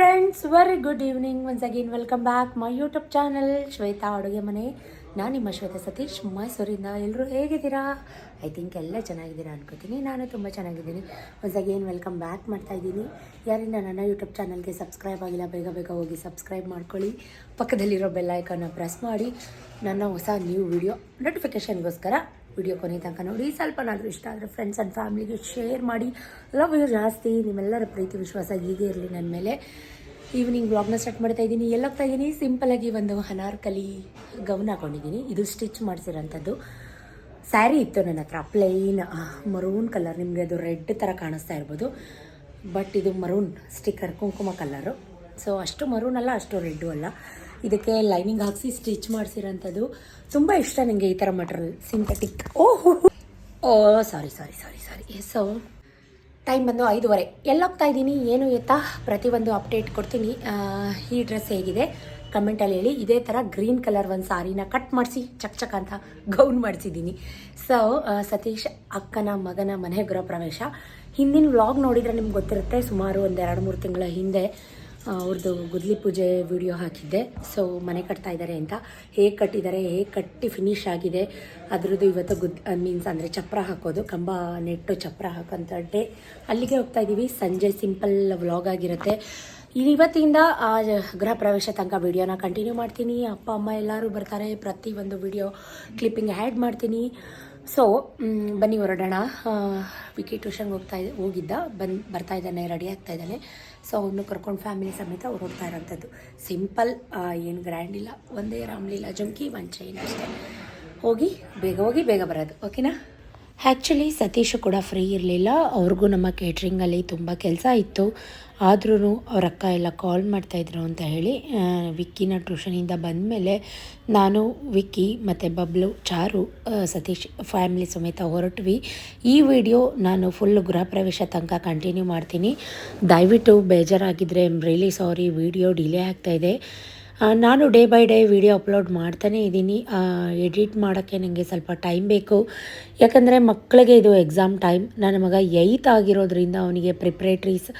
Friends very good evening once again welcome back my YouTube channel Shweta ಅಡುಗೆ ಮನೆ. ನಾನು ನಿಮ್ಮ ಶ್ವೇತಾ ಸತೀಶ್, ಮೈಸೂರಿಂದ ಎಲ್ಲರೂ ಹೇಗಿದ್ದೀರಾ? ಐ ಥಿಂಕ್ ಎಲ್ಲ ಚೆನ್ನಾಗಿದ್ದೀರಾ ಅನ್ಕೋತೀನಿ. ನಾನು ತುಂಬ ಚೆನ್ನಾಗಿದ್ದೀನಿ. ಒನ್ಸ್ ಅಗೇನ್ ವೆಲ್ಕಮ್ ಬ್ಯಾಕ್ ಮಾಡ್ತಾ ಇದ್ದೀನಿ. ಯಾರಿಂದ ನನ್ನ ಯೂಟ್ಯೂಬ್ ಚಾನಲ್ಗೆ ಸಬ್ಸ್ಕ್ರೈಬ್ ಆಗಿಲ್ಲ, ಬೇಗ ಬೇಗ ಹೋಗಿ ಸಬ್ಸ್ಕ್ರೈಬ್ ಮಾಡ್ಕೊಳ್ಳಿ. ಪಕ್ಕದಲ್ಲಿರೋ ಬೆಲ್ ಐಕನ್ನ ಪ್ರೆಸ್ ಮಾಡಿ. ನನ್ನ ಹೊಸ ನ್ಯೂ ವಿಡಿಯೋ ನೋಟಿಫಿಕೇಷನ್ಗೋಸ್ಕರ ವಿಡಿಯೋ ಕೊನೆ ತನಕ ನೋಡಿ. ಸ್ವಲ್ಪನಾದರೂ ಇಷ್ಟ ಆದರೆ ಫ್ರೆಂಡ್ಸ್ ಆ್ಯಂಡ್ ಫ್ಯಾಮಿಲಿಗೆ ಶೇರ್ ಮಾಡಿ. ಲವ್ ಯು ಜಾಸ್ತಿ. ನಿಮ್ಮೆಲ್ಲರ ಪ್ರೀತಿ, ವಿಶ್ವಾಸ ಹೀಗೆ ಇರಲಿ ನನ್ನ ಮೇಲೆ. ಈವ್ನಿಂಗ್ ಬ್ಲಾಗ್ನ ಸ್ಟಾರ್ಟ್ ಮಾಡ್ತಾ ಇದ್ದೀನಿ. ಎಲ್ಲೋಗ್ತಾ ಇದ್ದೀನಿ? ಸಿಂಪಲಾಗಿ ಒಂದು ಅನಾರ್ಕಲಿ ಗೌನ್ ಹಾಕೊಂಡಿದ್ದೀನಿ. ಇದು ಸ್ಟಿಚ್ ಮಾಡಿಸಿರೋಂಥದ್ದು. ಸ್ಯಾರಿ ಇತ್ತು ನನ್ನ ಹತ್ರ ಪ್ಲೈನ್ ಮರೂನ್ ಕಲರ್ ನಿಮಗೆ ಅದು ರೆಡ್ ಥರ ಕಾಣಿಸ್ತಾ ಇರ್ಬೋದು. ಬಟ್ ಇದು ಮರೂನ್ ಸ್ಟಿಕ್ಕರ್ ಕುಂಕುಮ ಕಲರು ಸೊ ಅಷ್ಟು ಮರೂನ್ ಅಲ್ಲ, ಅಷ್ಟು ರೆಡ್ಡು ಅಲ್ಲ. ಇದಕ್ಕೆ ಲೈನಿಂಗ್ ಹಾಕಿಸಿ ಸ್ಟಿಚ್ ಮಾಡಿಸಿರೋಂಥದ್ದು. ತುಂಬ ಇಷ್ಟ ನನಗೆ ಈ ಥರ material synthetic oh oh sorry sorry sorry sorry so time ಬಂದು ಐದೂವರೆ. ಎಲ್ಲೋಗ್ತಾ ಇದ್ದೀನಿ? ಏನು ಎತ್ತಾ? ಪ್ರತಿಯೊಂದು ಅಪ್ಡೇಟ್ ಕೊಡ್ತೀನಿ. ಈ ಡ್ರೆಸ್ ಹೇಗಿದೆ? ಕಮೆಂಟಲ್ಲಿ ಹೇಳಿ. ಇದೇ ಥರ ಗ್ರೀನ್ ಕಲರ್ ಒಂದು ಸಾರಿನ ಕಟ್ ಮಾಡಿಸಿ, ಚಕ್ ಚಕ್ ಅಂತ ಗೌನ್ ಮಾಡಿಸಿದ್ದೀನಿ. ಸೊ ಸತೀಶ್ ಅಕ್ಕನ ಮಗನ ಮನೆ ಗೃಹ ಪ್ರವೇಶ. ಹಿಂದಿನ ವ್ಲಾಗ್ ನೋಡಿದರೆ ನಿಮ್ಗೆ ಗೊತ್ತಿರುತ್ತೆ, ಸುಮಾರು ಒಂದು ಎರಡು ಮೂರು ತಿಂಗಳ ಹಿಂದೆ ಅವ್ರದ್ದು ಗುದ್ಲಿ ಪೂಜೆ ವಿಡಿಯೋ ಹಾಕಿದ್ದೆ. ಸೊ ಮನೆ ಕಟ್ತಾ ಇದ್ದಾರೆ ಅಂತ. ಹೇಗೆ ಕಟ್ಟಿದ್ದಾರೆ ಹೇಗೆ ಕಟ್ಟಿ ಫಿನಿಶ್ ಆಗಿದೆ, ಅದರದ್ದು ಇವತ್ತು ಗುದ್ ಮೀನ್ಸ್ ಅಂದರೆ ಚಪ್ರ ಹಾಕೋದು, ಕಂಬ ನೆಟ್ಟು ಚಪ್ರ ಹಾಕೋಂಥ ಡೇ ಅಲ್ಲಿಗೆ ಹೋಗ್ತಾ ಇದ್ದೀವಿ ಸಂಜೆ ಸಿಂಪಲ್ ವ್ಲಾಗ್ ಆಗಿರುತ್ತೆ. ಇವತ್ತಿಂದ ಆ, ಗೃಹ ಪ್ರವೇಶ ತನಕ ವೀಡಿಯೋನ ಕಂಟಿನ್ಯೂ ಮಾಡ್ತೀನಿ. ಅಪ್ಪ, ಅಮ್ಮ ಎಲ್ಲರೂ ಬರ್ತಾರೆ. ಪ್ರತಿ ಒಂದು ವಿಡಿಯೋ ಕ್ಲಿಪ್ಪಿಂಗ್ ಆ್ಯಡ್ ಮಾಡ್ತೀನಿ. ಸೊ ಬನ್ನಿ ಹೊರಡೋಣ. ವಿಕಿ ಟ್ಯೂಷನ್ಗೆ ಹೋಗ್ತಾ ಇದ್ದ ಹೋಗಿದ್ದ. ಬಂದು ಬರ್ತಾ ಇದ್ದಾನೆ ರೆಡಿ ಆಗ್ತಾ ಇದ್ದಾನೆ. ಸೊ ಅವನು ಕರ್ಕೊಂಡು ಫ್ಯಾಮಿಲಿ ಸಮೇತ ಹೊರಡ್ತಾ ಇರೋಂಥದ್ದು. ಸಿಂಪಲ್ ಏನು ಗ್ರ್ಯಾಂಡ್ ಇಲ್ಲ. ಒಂದೇ ರಾಮ್ಲೀಲಾ ಜಂಕಿ ಒಂದು ಚೈನ್ ಅಷ್ಟೇ. ಹೋಗಿ, ಬೇಗ ಹೋಗಿ, ಬೇಗ ಬರೋದು. ಓಕೆನಾ ಆ್ಯಕ್ಚುಲಿ ಸತೀಶು ಕೂಡ ಫ್ರೀ ಇರಲಿಲ್ಲ. ಅವ್ರಿಗೂ ನಮ್ಮ ಕೇಟ್ರಿಂಗಲ್ಲಿ ತುಂಬ ಕೆಲಸ ಇತ್ತು. ಆದ್ರೂ ಅವ್ರ ಅಕ್ಕ ಎಲ್ಲ ಕಾಲ್ ಮಾಡ್ತಾಯಿದ್ರು ಅಂತ ಹೇಳಿ ವಿಕ್ಕಿನ ಟ್ಯೂಷನಿಂದ ಬಂದಮೇಲೆ ನಾನು, ವಿಕ್ಕಿ ಮತ್ತು ಬಬ್ಲು, ಚಾರು ಸತೀಶ್ ಫ್ಯಾಮಿಲಿ ಸಮೇತ ಹೊರಟ್ವಿ. ಈ ವಿಡಿಯೋ ನಾನು ಫುಲ್ ಗೃಹ ಪ್ರವೇಶ ತನಕ ಕಂಟಿನ್ಯೂ ಮಾಡ್ತೀನಿ. ದಯವಿಟ್ಟು ಬೇಜಾರಾಗಿದ್ದರೆ ರಿಯಲಿ ಸಾರಿ ವಿಡಿಯೋ ಡಿಲೇ ಆಗ್ತಾಯಿದೆ ನಾನು day by day video upload ಮಾಡ್ತಾನೇ ಇದ್ದೀನಿ. ಎಡಿಟ್ ಮಾಡೋಕ್ಕೆ ನನಗೆ ಸ್ವಲ್ಪ ಟೈಮ್ ಬೇಕು. ಯಾಕಂದರೆ ಮಕ್ಕಳಿಗೆ ಇದು ಎಕ್ಸಾಮ್ ಟೈಮ್. ನನ್ನ ಮಗ ಏಯ್ತ್ ಆಗಿರೋದ್ರಿಂದ ಅವನಿಗೆ ಪ್ರಿಪ್ರೇಟ್ರೀಸ್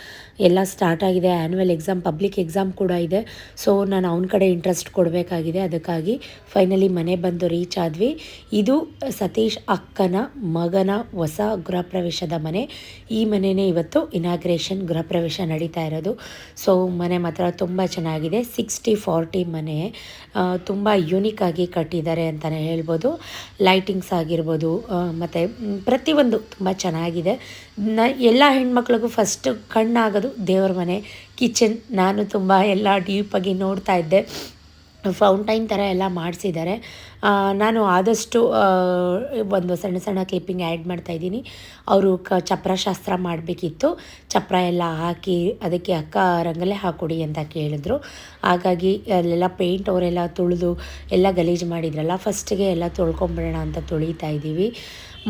ಎಲ್ಲ ಸ್ಟಾರ್ಟ್ ಆಗಿದೆ. ಆ್ಯನ್ಯುವಲ್ ಎಕ್ಸಾಮ್, ಪಬ್ಲಿಕ್ ಎಕ್ಸಾಮ್ ಕೂಡ ಇದೆ. ಸೊ, ನಾನು ಅವನ ಕಡೆ ಇಂಟ್ರೆಸ್ಟ್ ಕೊಡಬೇಕಾಗಿದೆ. ಅದಕ್ಕಾಗಿ ಫೈನಲಿ ಮನೆ ಬಂದು ರೀಚ್ ಆದ್ವಿ. ಇದು ಸತೀಶ್ ಅಕ್ಕನ ಮಗನ ಹೊಸ ಗೃಹ ಪ್ರವೇಶದ ಮನೆ. ಈ ಮನೆಯೇ ಇವತ್ತು ಇನಾಗ್ರೇಷನ್ ಗೃಹ ಪ್ರವೇಶ ನಡೀತಾ ಇರೋದು. ಸೊ, ಮನೆ ಮಾತ್ರ ತುಂಬ ಚೆನ್ನಾಗಿದೆ. ಸಿಕ್ಸ್ಟಿ ಫಾರ್ಟಿ ಮನೆ ತುಂಬ ಯೂನಿಕ್ ಆಗಿ ಕಟ್ಟಿದ್ದಾರೆ ಅಂತಲೇ ಹೇಳ್ಬೋದು. ಲೈಟಿಂಗ್ಸ್ ಆಗಿರ್ಬೋದು ಮತ್ತು ಪ್ರತಿಯೊಂದು ತುಂಬ ಚೆನ್ನಾಗಿದೆ. ನ, ಎಲ್ಲ ಹೆಣ್ಮಕ್ಳಿಗೂ ಫಸ್ಟ್ ಕಣ್ಣಾಗೋದು ದೇವ್ರ ಮನೆ ಕಿಚನ್ ನಾನು ತುಂಬ ಎಲ್ಲ ಡೀಪಾಗಿ ನೋಡ್ತಾ ಇದ್ದೆ. ಫೌಂಟೈನ್ ಥರ ಎಲ್ಲ ಮಾಡಿಸಿದ್ದಾರೆ. ನಾನು ಆದಷ್ಟು ಒಂದು ಸಣ್ಣ ಸಣ್ಣ ಕ್ಲಿಪ್ಪಿಂಗ್ ಆ್ಯಡ್ ಮಾಡ್ತಾಯಿದ್ದೀನಿ ಅವರು ಕ, ಚಪ್ರಶಾಸ್ತ್ರ ಮಾಡಬೇಕಿತ್ತು. ಚಪ್ರ ಎಲ್ಲ ಹಾಕಿ, ಅದಕ್ಕೆ ಅಕ್ಕ ರಂಗಲೆ ಹಾಕೊಡಿ ಅಂತ ಕೇಳಿದ್ರು. ಹಾಗಾಗಿ ಅಲ್ಲೆಲ್ಲ ಪೇಂಟ್ ಅವರೆಲ್ಲ ತುಳಿದು ಎಲ್ಲ ಗಲೀಜು ಮಾಡಿದ್ರಲ್ಲ ಫಸ್ಟಿಗೆ ಎಲ್ಲ ತೊಳ್ಕೊಂಬಿಡೋಣ ಅಂತ ತೊಳಿತಾ ಇದ್ದೀವಿ.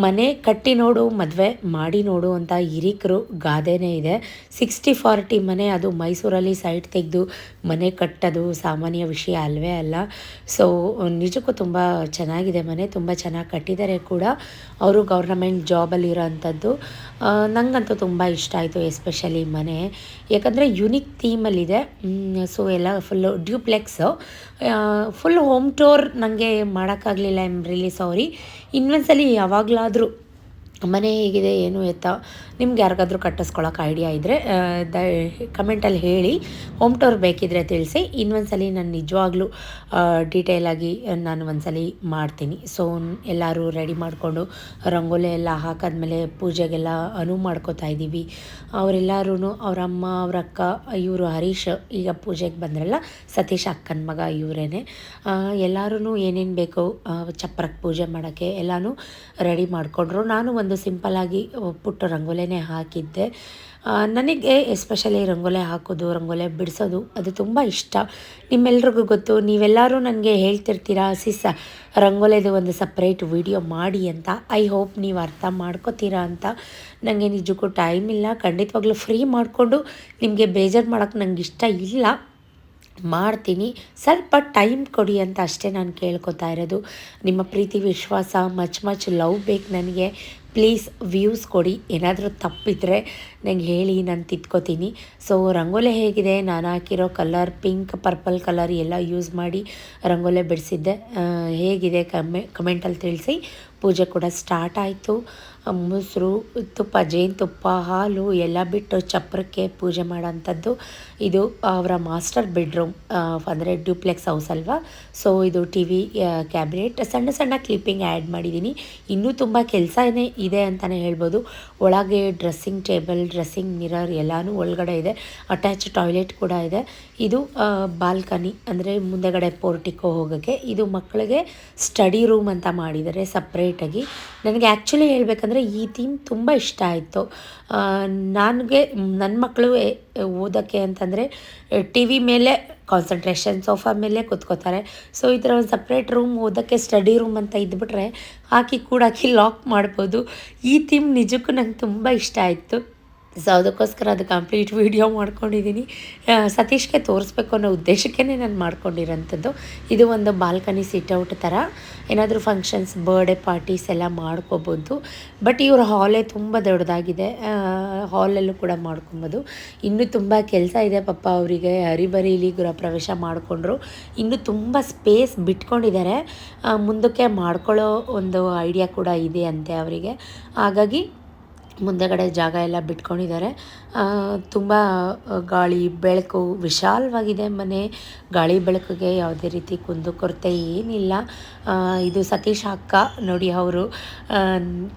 ಮನೆ ಕಟ್ಟಿ ನೋಡು, ಮದುವೆ ಮಾಡಿ ನೋಡು ಅಂತ ಹಿರಿಕರು ಗಾದೆನೇ ಇದೆ. ಸಿಕ್ಸ್ಟಿ ಫಾರ್ಟಿ ಮನೆ ಅದು ಮೈಸೂರಲ್ಲಿ ಸೈಟ್ ತೆಗೆದು ಮನೆ ಕಟ್ಟೋದು ಸಾಮಾನ್ಯ ವಿಷಯ ಅಲ್ವೇ ಅಲ್ಲ. ಸೊ ನಿಜಕ್ಕೂ ತುಂಬ ಚೆನ್ನಾಗಿದೆ ಮನೆ, ತುಂಬ ಚೆನ್ನಾಗಿ ಕಟ್ಟಿದ್ದಾರೆ ಕೂಡ. ಅವರು ಗೌರ್ನಮೆಂಟ್ ಜಾಬಲ್ಲಿರೋ ಅಂಥದ್ದು ನನಗಂತೂ ತುಂಬ ಇಷ್ಟ ಆಯಿತು ಎಸ್ಪೆಷಲಿ ಮನೆ. ಯಾಕಂದರೆ ಯುನಿಕ್ ಥೀಮಲ್ಲಿದೆ ಸೊ ಎಲ್ಲ full duplex full home tour ನನಗೆ ಮಾಡೋಕ್ಕಾಗಲಿಲ್ಲ ಐಮ್ ರಿಲಿ ಸಾರಿ ಇನ್ನೊಂದ್ಸಲಿ ಯಾವಾಗಲಾದರೂ ಮನೆ ಹೇಗಿದೆ, ಏನು ಎತ್ತ ನಿಮ್ಗೆ ಯಾರಿಗಾದ್ರೂ ಕಟ್ಟಿಸ್ಕೊಳಕ್ಕೆ ಐಡಿಯಾ ಇದ್ದರೆ ದ ಕಮೆಂಟಲ್ಲಿ ಹೇಳಿ. ಹೋಮ್ ಟೂರ್ ಬೇಕಿದ್ರೆ ತಿಳಿಸಿ. ಇನ್ನೊಂದ್ಸಲಿ ನಾನು ನಿಜವಾಗ್ಲೂ ಡೀಟೇಲಾಗಿ ನಾನು ಒಂದ್ಸಲಿ ಮಾಡ್ತೀನಿ. ಸೊ ಎಲ್ಲರೂ ರೆಡಿ ಮಾಡಿಕೊಂಡು ರಂಗೋಲಿ ಎಲ್ಲ ಹಾಕಾದ್ಮೇಲೆ ಪೂಜೆಗೆಲ್ಲ ಅನುವು ಮಾಡ್ಕೋತಾ ಇದ್ದೀವಿ ಅವರೆಲ್ಲರೂ ಅವ್ರ ಅಮ್ಮ, ಅವ್ರ ಅಕ್ಕ, ಇವರು ಹರೀಶ್ ಈಗ ಪೂಜೆಗೆ ಬಂದ್ರಲ್ಲ, ಸತೀಶ್ ಅಕ್ಕನ ಮಗ ಇವರೇನೆ. ಎಲ್ಲರೂ ಏನೇನು ಬೇಕು ಚಪ್ಪರಕ್ಕೆ ಪೂಜೆ ಮಾಡೋಕ್ಕೆ ಎಲ್ಲನೂ ರೆಡಿ ಮಾಡಿಕೊಂಡ್ರು. ನಾನು ಒಂದು ಸಿಂಪಲ್ಲಾಗಿ ಪುಟ್ಟ ರಂಗೋಲಿನೇ ಹಾಕಿದ್ದೆ. ನನಗೆ ಎಸ್ಪೆಷಲಿ ರಂಗೋಲೆ ಹಾಕೋದು, ರಂಗೋಲೆ ಬಿಡಿಸೋದು ಅದು ತುಂಬ ಇಷ್ಟ. ನಿಮ್ಮೆಲ್ರಿಗೂ ಗೊತ್ತು, ನೀವೆಲ್ಲರೂ ನನಗೆ ಹೇಳ್ತಿರ್ತೀರಾ, ಸಿಸ್, ರಂಗೋಲೆದು ಒಂದು ಸಪ್ರೇಟ್ ವಿಡಿಯೋ ಮಾಡಿ ಅಂತ. ಐ ಹೋಪ್ ನೀವು ಅರ್ಥ ಮಾಡ್ಕೋತೀರಾ ಅಂತ. ನನಗೆ ನಿಜಕ್ಕೂ ಟೈಮ್ ಇಲ್ಲ. ಖಂಡಿತವಾಗ್ಲೂ ಫ್ರೀ ಮಾಡಿಕೊಂಡು ನಿಮಗೆ ಬೇಜಾರು ಮಾಡೋಕ್ಕೆ ನನಗೆ ಇಷ್ಟ ಇಲ್ಲ. ಮಾಡ್ತೀನಿ. ಸ್ವಲ್ಪ ಟೈಮ್ ಕೊಡಿ ಅಂತ ಅಷ್ಟೇ ನಾನು ಕೇಳ್ಕೊತಾ ಇರೋದು. ನಿಮ್ಮ ಪ್ರೀತಿ, ವಿಶ್ವಾಸ ಮಚ್ ಮಚ್ ಲವ್ ಬೇಕು ನನಗೆ. ಪ್ಲೀಸ್ ವ್ಯೂಸ್ ಕೊಡಿ. ಏನಾದರೂ ತಪ್ಪಿದ್ರೆ ನಂಗೆ ಹೇಳಿ, ನಾನು ತಿದ್ಕೋತೀನಿ. ಸೊ ರಂಗೋಲೆ ಹೇಗಿದೆ? ನಾನು ಹಾಕಿರೋ ಕಲರ್ ಪಿಂಕ್ ಪರ್ಪಲ್ ಕಲರ್ ಎಲ್ಲ ಯೂಸ್ ಮಾಡಿ ರಂಗೋಲೆ ಬಿಡಿಸಿದ್ದೆ. ಹೇಗಿದೆ? ಕಮೆ ಕಮೆಂಟಲ್ಲಿ ತಿಳಿಸಿ. ಪೂಜೆ ಕೂಡ ಸ್ಟಾರ್ಟ್ ಆಯಿತು. ಮೊಸರು ತುಪ್ಪ ಜೇನುತುಪ್ಪ ಹಾಲು ಎಲ್ಲ ಬಿಟ್ಟು ಚಪ್ರಕ್ಕೆ ಪೂಜೆ ಮಾಡೋಂಥದ್ದು ಇದು ಅವರ ಮಾಸ್ಟರ್ ಬೆಡ್ರೂಮ್ ಅಂದರೆ ಡ್ಯೂಪ್ಲೆಕ್ಸ್ ಹೌಸ್ ಅಲ್ವಾ? ಸೊ ಇದು ಟಿ ವಿ ಕ್ಯಾಬಿನೆಟ್ ಸಣ್ಣ ಸಣ್ಣ ಕ್ಲಿಪ್ಪಿಂಗ್ ಆ್ಯಡ್ ಮಾಡಿದ್ದೀನಿ. ಇನ್ನೂ ತುಂಬ ಕೆಲಸ ಇದೆ ಅಂತಲೇ ಹೇಳ್ಬೋದು. ಒಳಗೆ ಡ್ರೆಸ್ಸಿಂಗ್ ಟೇಬಲ್ ಡ್ರೆಸ್ಸಿಂಗ್ ಮಿರರ್ ಎಲ್ಲನೂ ಒಳಗಡೆ ಇದೆ. ಅಟ್ಯಾಚ್ ಟಾಯ್ಲೆಟ್ ಕೂಡ ಇದೆ. ಇದು ಬಾಲ್ಕನಿ ಅಂದರೆ ಮುಂದೆಗಡೆ ಪೋರ್ಟಿಕೋ ಹೋಗೋಕ್ಕೆ. ಇದು ಮಕ್ಕಳಿಗೆ ಸ್ಟಡಿ ರೂಮ್ ಅಂತ ಮಾಡಿದ್ದಾರೆ ಸಪ್ರೇಟಾಗಿ ನನಗೆ ಆ್ಯಕ್ಚುಲಿ ಹೇಳಬೇಕಂದ್ರೆ ಈ ಥೀಮ್ ತುಂಬ ಇಷ್ಟ ಆಯಿತು. ನನಗೆ ನನ್ನ ಮಕ್ಕಳು ಓದೋಕ್ಕೆ ಅಂತಂದರೆ ಟಿ ವಿ ಮೇಲೆ ಕಾನ್ಸಂಟ್ರೇಷನ್ ಸೋಫಾ ಮೇಲೆ ಕೂತ್ಕೋತಾರೆ. ಸೊ ಈ ಥರ ಒಂದು ಸಪ್ರೇಟ್ ರೂಮ್ ಓದೋಕ್ಕೆ ಸ್ಟಡಿ ರೂಮ್ ಅಂತ ಇದ್ಬಿಟ್ರೆ, ಹಾಕಿ ಕೂಡಾಕಿ ಲಾಕ್ ಮಾಡ್ಬೋದು. ಈ ಥೀಮ್ ನಿಜಕ್ಕೂ ನಂಗೆ ತುಂಬ ಇಷ್ಟ ಆಯಿತು. ಸೊ ಅದಕ್ಕೋಸ್ಕರ ಅದು ಕಂಪ್ಲೀಟ್ ವೀಡಿಯೋ ಮಾಡ್ಕೊಂಡಿದ್ದೀನಿ ಸತೀಶ್ಗೆ ತೋರಿಸ್ಬೇಕು ಅನ್ನೋ ಉದ್ದೇಶಕ್ಕೇ ನಾನು ಮಾಡ್ಕೊಂಡಿರೋಂಥದ್ದು. ಇದು ಒಂದು ಬಾಲ್ಕನಿ ಸಿಟ್ಔಟ್ ಥರ ಏನಾದರೂ ಫಂಕ್ಷನ್ಸ್ ಬರ್ಡೇ ಪಾರ್ಟೀಸ್ ಎಲ್ಲ ಮಾಡ್ಕೋಬೋದು. ಬಟ್ ಇವ್ರ ಹಾಲೇ ತುಂಬ ದೊಡ್ಡದಾಗಿದೆ. ಹಾಲಲ್ಲೂ ಕೂಡ ಮಾಡ್ಕೊಬೋದು. ಇನ್ನೂ ತುಂಬ ಕೆಲಸ ಇದೆ ಪಾಪ ಅವರಿಗೆ. ಹರಿಬರಿಲಿ ಗೃಹ ಪ್ರವೇಶ ಮಾಡಿಕೊಂಡ್ರು. ಇನ್ನೂ ತುಂಬ ಸ್ಪೇಸ್ ಬಿಟ್ಕೊಂಡಿದ್ದಾರೆ. ಮುಂದಕ್ಕೆ ಮಾಡ್ಕೊಳ್ಳೋ ಒಂದು ಐಡಿಯಾ ಕೂಡ ಇದೆ ಅಂತೆ ಅವರಿಗೆ. ಹಾಗಾಗಿ ಮುಂದೆಗಡೆ ಜಾಗ ಎಲ್ಲ ಬಿಟ್ಕೊಂಡಿದ್ದಾರೆ. ತುಂಬ ಗಾಳಿ ಬೆಳಕು ವಿಶಾಲವಾಗಿದೆ ಮನೆ. ಗಾಳಿ ಬೆಳಕಿಗೆ ಯಾವುದೇ ರೀತಿ ಕುಂದು ಕೊರತೆ ಏನಿಲ್ಲ. ಇದು ಸತೀಶ್ ಅಕ್ಕ ನೋಡಿ ಅವರು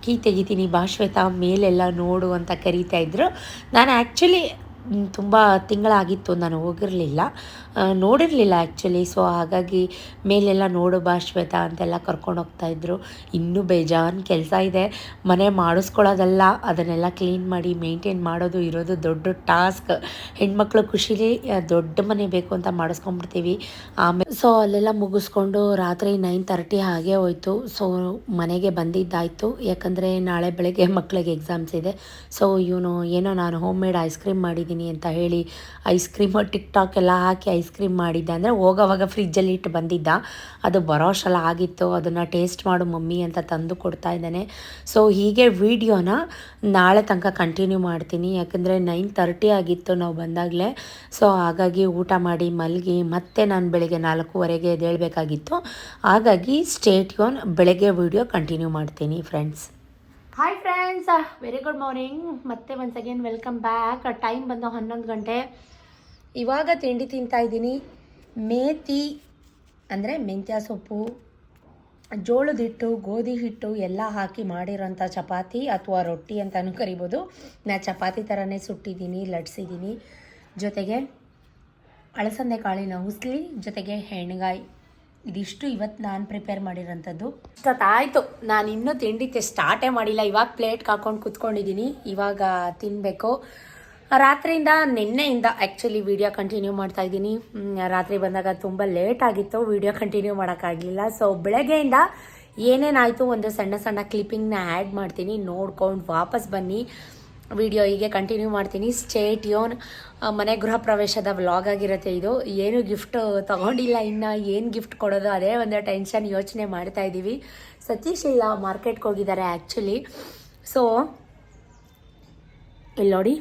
ಕೀ ತೆಗಿತೀನಿ ಬಾ ಮೇಲೆಲ್ಲ ನೋಡು ಅಂತ ಕರೀತಾ ಇದ್ದರು ನಾನು ಆ್ಯಕ್ಚುಲಿ ತುಂಬ ತಿಂಗಳಾಗಿತ್ತು, ನಾನು ಹೋಗಿರಲಿಲ್ಲ. ನೋಡಿರಲಿಲ್ಲ ಆ್ಯಕ್ಚುಲಿ ಸೊ ಹಾಗಾಗಿ ಮೇಲೆಲ್ಲ ನೋಡು ಬಾ ಶ್ವೇತಾ ಅಂತೆಲ್ಲ ಕರ್ಕೊಂಡು ಹೋಗ್ತಾಯಿದ್ರು ಇನ್ನೂ ಬೇಜಾನ್ ಕೆಲಸ ಇದೆ. ಮನೆ ಮಾಡಿಸ್ಕೊಳ್ಳೋದಲ್ಲ, ಅದನ್ನೆಲ್ಲ ಕ್ಲೀನ್ ಮಾಡಿ ಮೇಂಟೈನ್ ಮಾಡೋದು, ಇರೋದು ದೊಡ್ಡ ಟಾಸ್ಕ್ ಹೆಣ್ಮಕ್ಳು ಖುಷಿಲಿ ದೊಡ್ಡ ಮನೆ ಬೇಕು ಅಂತ ಮಾಡಿಸ್ಕೊಂಡ್ಬಿಡ್ತೀವಿ. ಆಮೇಲೆ ಸೊ ಅಲ್ಲೆಲ್ಲ ಮುಗಿಸ್ಕೊಂಡು ರಾತ್ರಿ ನೈನ್ ತರ್ಟಿ ಹಾಗೆ ಹೋಯ್ತು. ಸೊ ಮನೆಗೆ ಬಂದಿದ್ದಾಯಿತು. ಯಾಕಂದರೆ ನಾಳೆ ಬೆಳಗ್ಗೆ ಮಕ್ಕಳಿಗೆ ಎಕ್ಸಾಮ್ಸ್ ಇದೆ. ಸೊ ಇವನು ಏನೋ ನಾನು ಹೋಮ್ ಮೇಡ್ ಐಸ್ ಕ್ರೀಮ್ ಮಾಡಿದ್ದೀನಿ. ಅಂತ ಹೇಳಿ ಐಸ್ ಕ್ರೀಮ್ ಟಿಕ್ ಟಾಕ್ ಎಲ್ಲ ಹಾಕಿ ಐಸ್ ಕ್ರೀಮ್ ಮಾಡಿದ್ದೆ. ಅಂದರೆ ಹೋಗೋವಾಗ ಫ್ರಿಜ್ಜಲ್ಲಿ ಇಟ್ಟು ಬಂದಿದ್ದ. ಅದು ಬರೋಷಲ್ಲ ಆಗಿತ್ತು. ಅದನ್ನು ಟೇಸ್ಟ್ ಮಾಡು ಮಮ್ಮಿ ಅಂತ ತಂದು ಕೊಡ್ತಾ ಇದ್ದಾನೆ. ಸೊ ಹೀಗೆ ವೀಡಿಯೋನ ನಾಳೆ ತನಕ ಕಂಟಿನ್ಯೂ ಮಾಡ್ತೀನಿ. ಯಾಕಂದರೆ ನೈನ್ ತರ್ಟಿ ಆಗಿತ್ತು ನಾವು ಬಂದಾಗಲೇ. ಸೊ ಹಾಗಾಗಿ ಊಟ ಮಾಡಿ ಮಲಗಿ ಮತ್ತೆ ನಾನು ಬೆಳಗ್ಗೆ ನಾಲ್ಕೂವರೆಗೆ ಎದ್ದೇಳಬೇಕಾಗಿತ್ತು. ಹಾಗಾಗಿ ಸ್ಟೇಟ್ ಯೋನ್ ಬೆಳಗ್ಗೆ ವೀಡಿಯೋ ಕಂಟಿನ್ಯೂ ಮಾಡ್ತೀನಿ friends friends very good morning ಮತ್ತೆ once again welcome back time ಬಂದು ಹನ್ನೊಂದು ಗಂಟೆ. ಇವಾಗ ತಿಂಡಿ ತಿಂತಾ ಇದ್ದೀನಿ. ಮೇತಿ, ಅಂದರೆ ಮೆಂತ್ಯ ಸೊಪ್ಪು, ಜೋಳದ ಹಿಟ್ಟು, ಗೋಧಿ ಹಿಟ್ಟು ಎಲ್ಲ ಹಾಕಿ ಮಾಡಿರೋಂಥ ಚಪಾತಿ ಅಥವಾ ರೊಟ್ಟಿ ಅಂತಲೂ ಕರಿಬೋದು. ನಾ ಚಪಾತಿ ಥರನೇ ಸುಟ್ಟಿದ್ದೀನಿ, ಲಟ್ಸಿದ್ದೀನಿ. ಜೊತೆಗೆ ಅಳಸಂದೆ ಕಾಳಿನ ಉಸ್ಲಿ ಜೊತೆಗೆ ಹೆಣ್ಗಾಯಿ. ಇದಿಷ್ಟು ಇವತ್ತು ನಾನು ಪ್ರಿಪೇರ್ ಮಾಡಿರೋಂಥದ್ದು. ಇಷ್ಟೊತ್ತಾಯಿತು. ನಾನು ಇನ್ನೂ ತಿಂಡಿ ಸ್ಟಾರ್ಟೇ ಮಾಡಿಲ್ಲ. ಇವಾಗ ಪ್ಲೇಟ್ಗೆ ಹಾಕೊಂಡು ಕುತ್ಕೊಂಡಿದ್ದೀನಿ ಇವಾಗ ತಿನ್ನಬೇಕು ರಾತ್ರಿಯಿಂದ, ನಿನ್ನೆಯಿಂದ ಆ್ಯಕ್ಚುಲಿ ವಿಡಿಯೋ ಕಂಟಿನ್ಯೂ ಮಾಡ್ತಾ ಇದ್ದೀನಿ. ರಾತ್ರಿ ಬಂದಾಗ ತುಂಬ ಲೇಟ್ ಆಗಿತ್ತು. ವಿಡಿಯೋ ಕಂಟಿನ್ಯೂ ಮಾಡೋಕ್ಕಾಗಲಿಲ್ಲ. ಸೊ ಬೆಳಗ್ಗೆಯಿಂದ ಏನೇನಾಯಿತು, ಒಂದು ಸಣ್ಣ ಸಣ್ಣ ಕ್ಲಿಪ್ಪಿಂಗ್ನ ಆ್ಯಡ್ ಮಾಡ್ತೀನಿ. ನೋಡ್ಕೊಂಡು ವಾಪಸ್ ಬನ್ನಿ. ವಿಡಿಯೋ ಹೀಗೆ ಕಂಟಿನ್ಯೂ ಮಾಡ್ತೀನಿ. ಸ್ಟೇಟ್ ಯೋನ್ ಮನೆ ಗೃಹ ಪ್ರವೇಶದ ವ್ಲಾಗ್ ಆಗಿರುತ್ತೆ ಇದು. ಏನು ಗಿಫ್ಟ್ ತಗೊಂಡಿಲ್ಲ ಇನ್ನು, ಏನು ಗಿಫ್ಟ್ ಕೊಡೋದು, ಅದೇ ಒಂದು ಟೆನ್ಷನ್ ಯೋಚನೆ ಮಾಡ್ತಾ ಇದ್ದೀವಿ ಸತೀಶ್ ಇಲ್ಲ ಮಾರ್ಕೆಟ್ಗೆ ಹೋಗಿದ್ದಾರೆ ಆ್ಯಕ್ಚುಲಿ ಸೊ ಇಲ್ಲಿ ನೋಡಿ.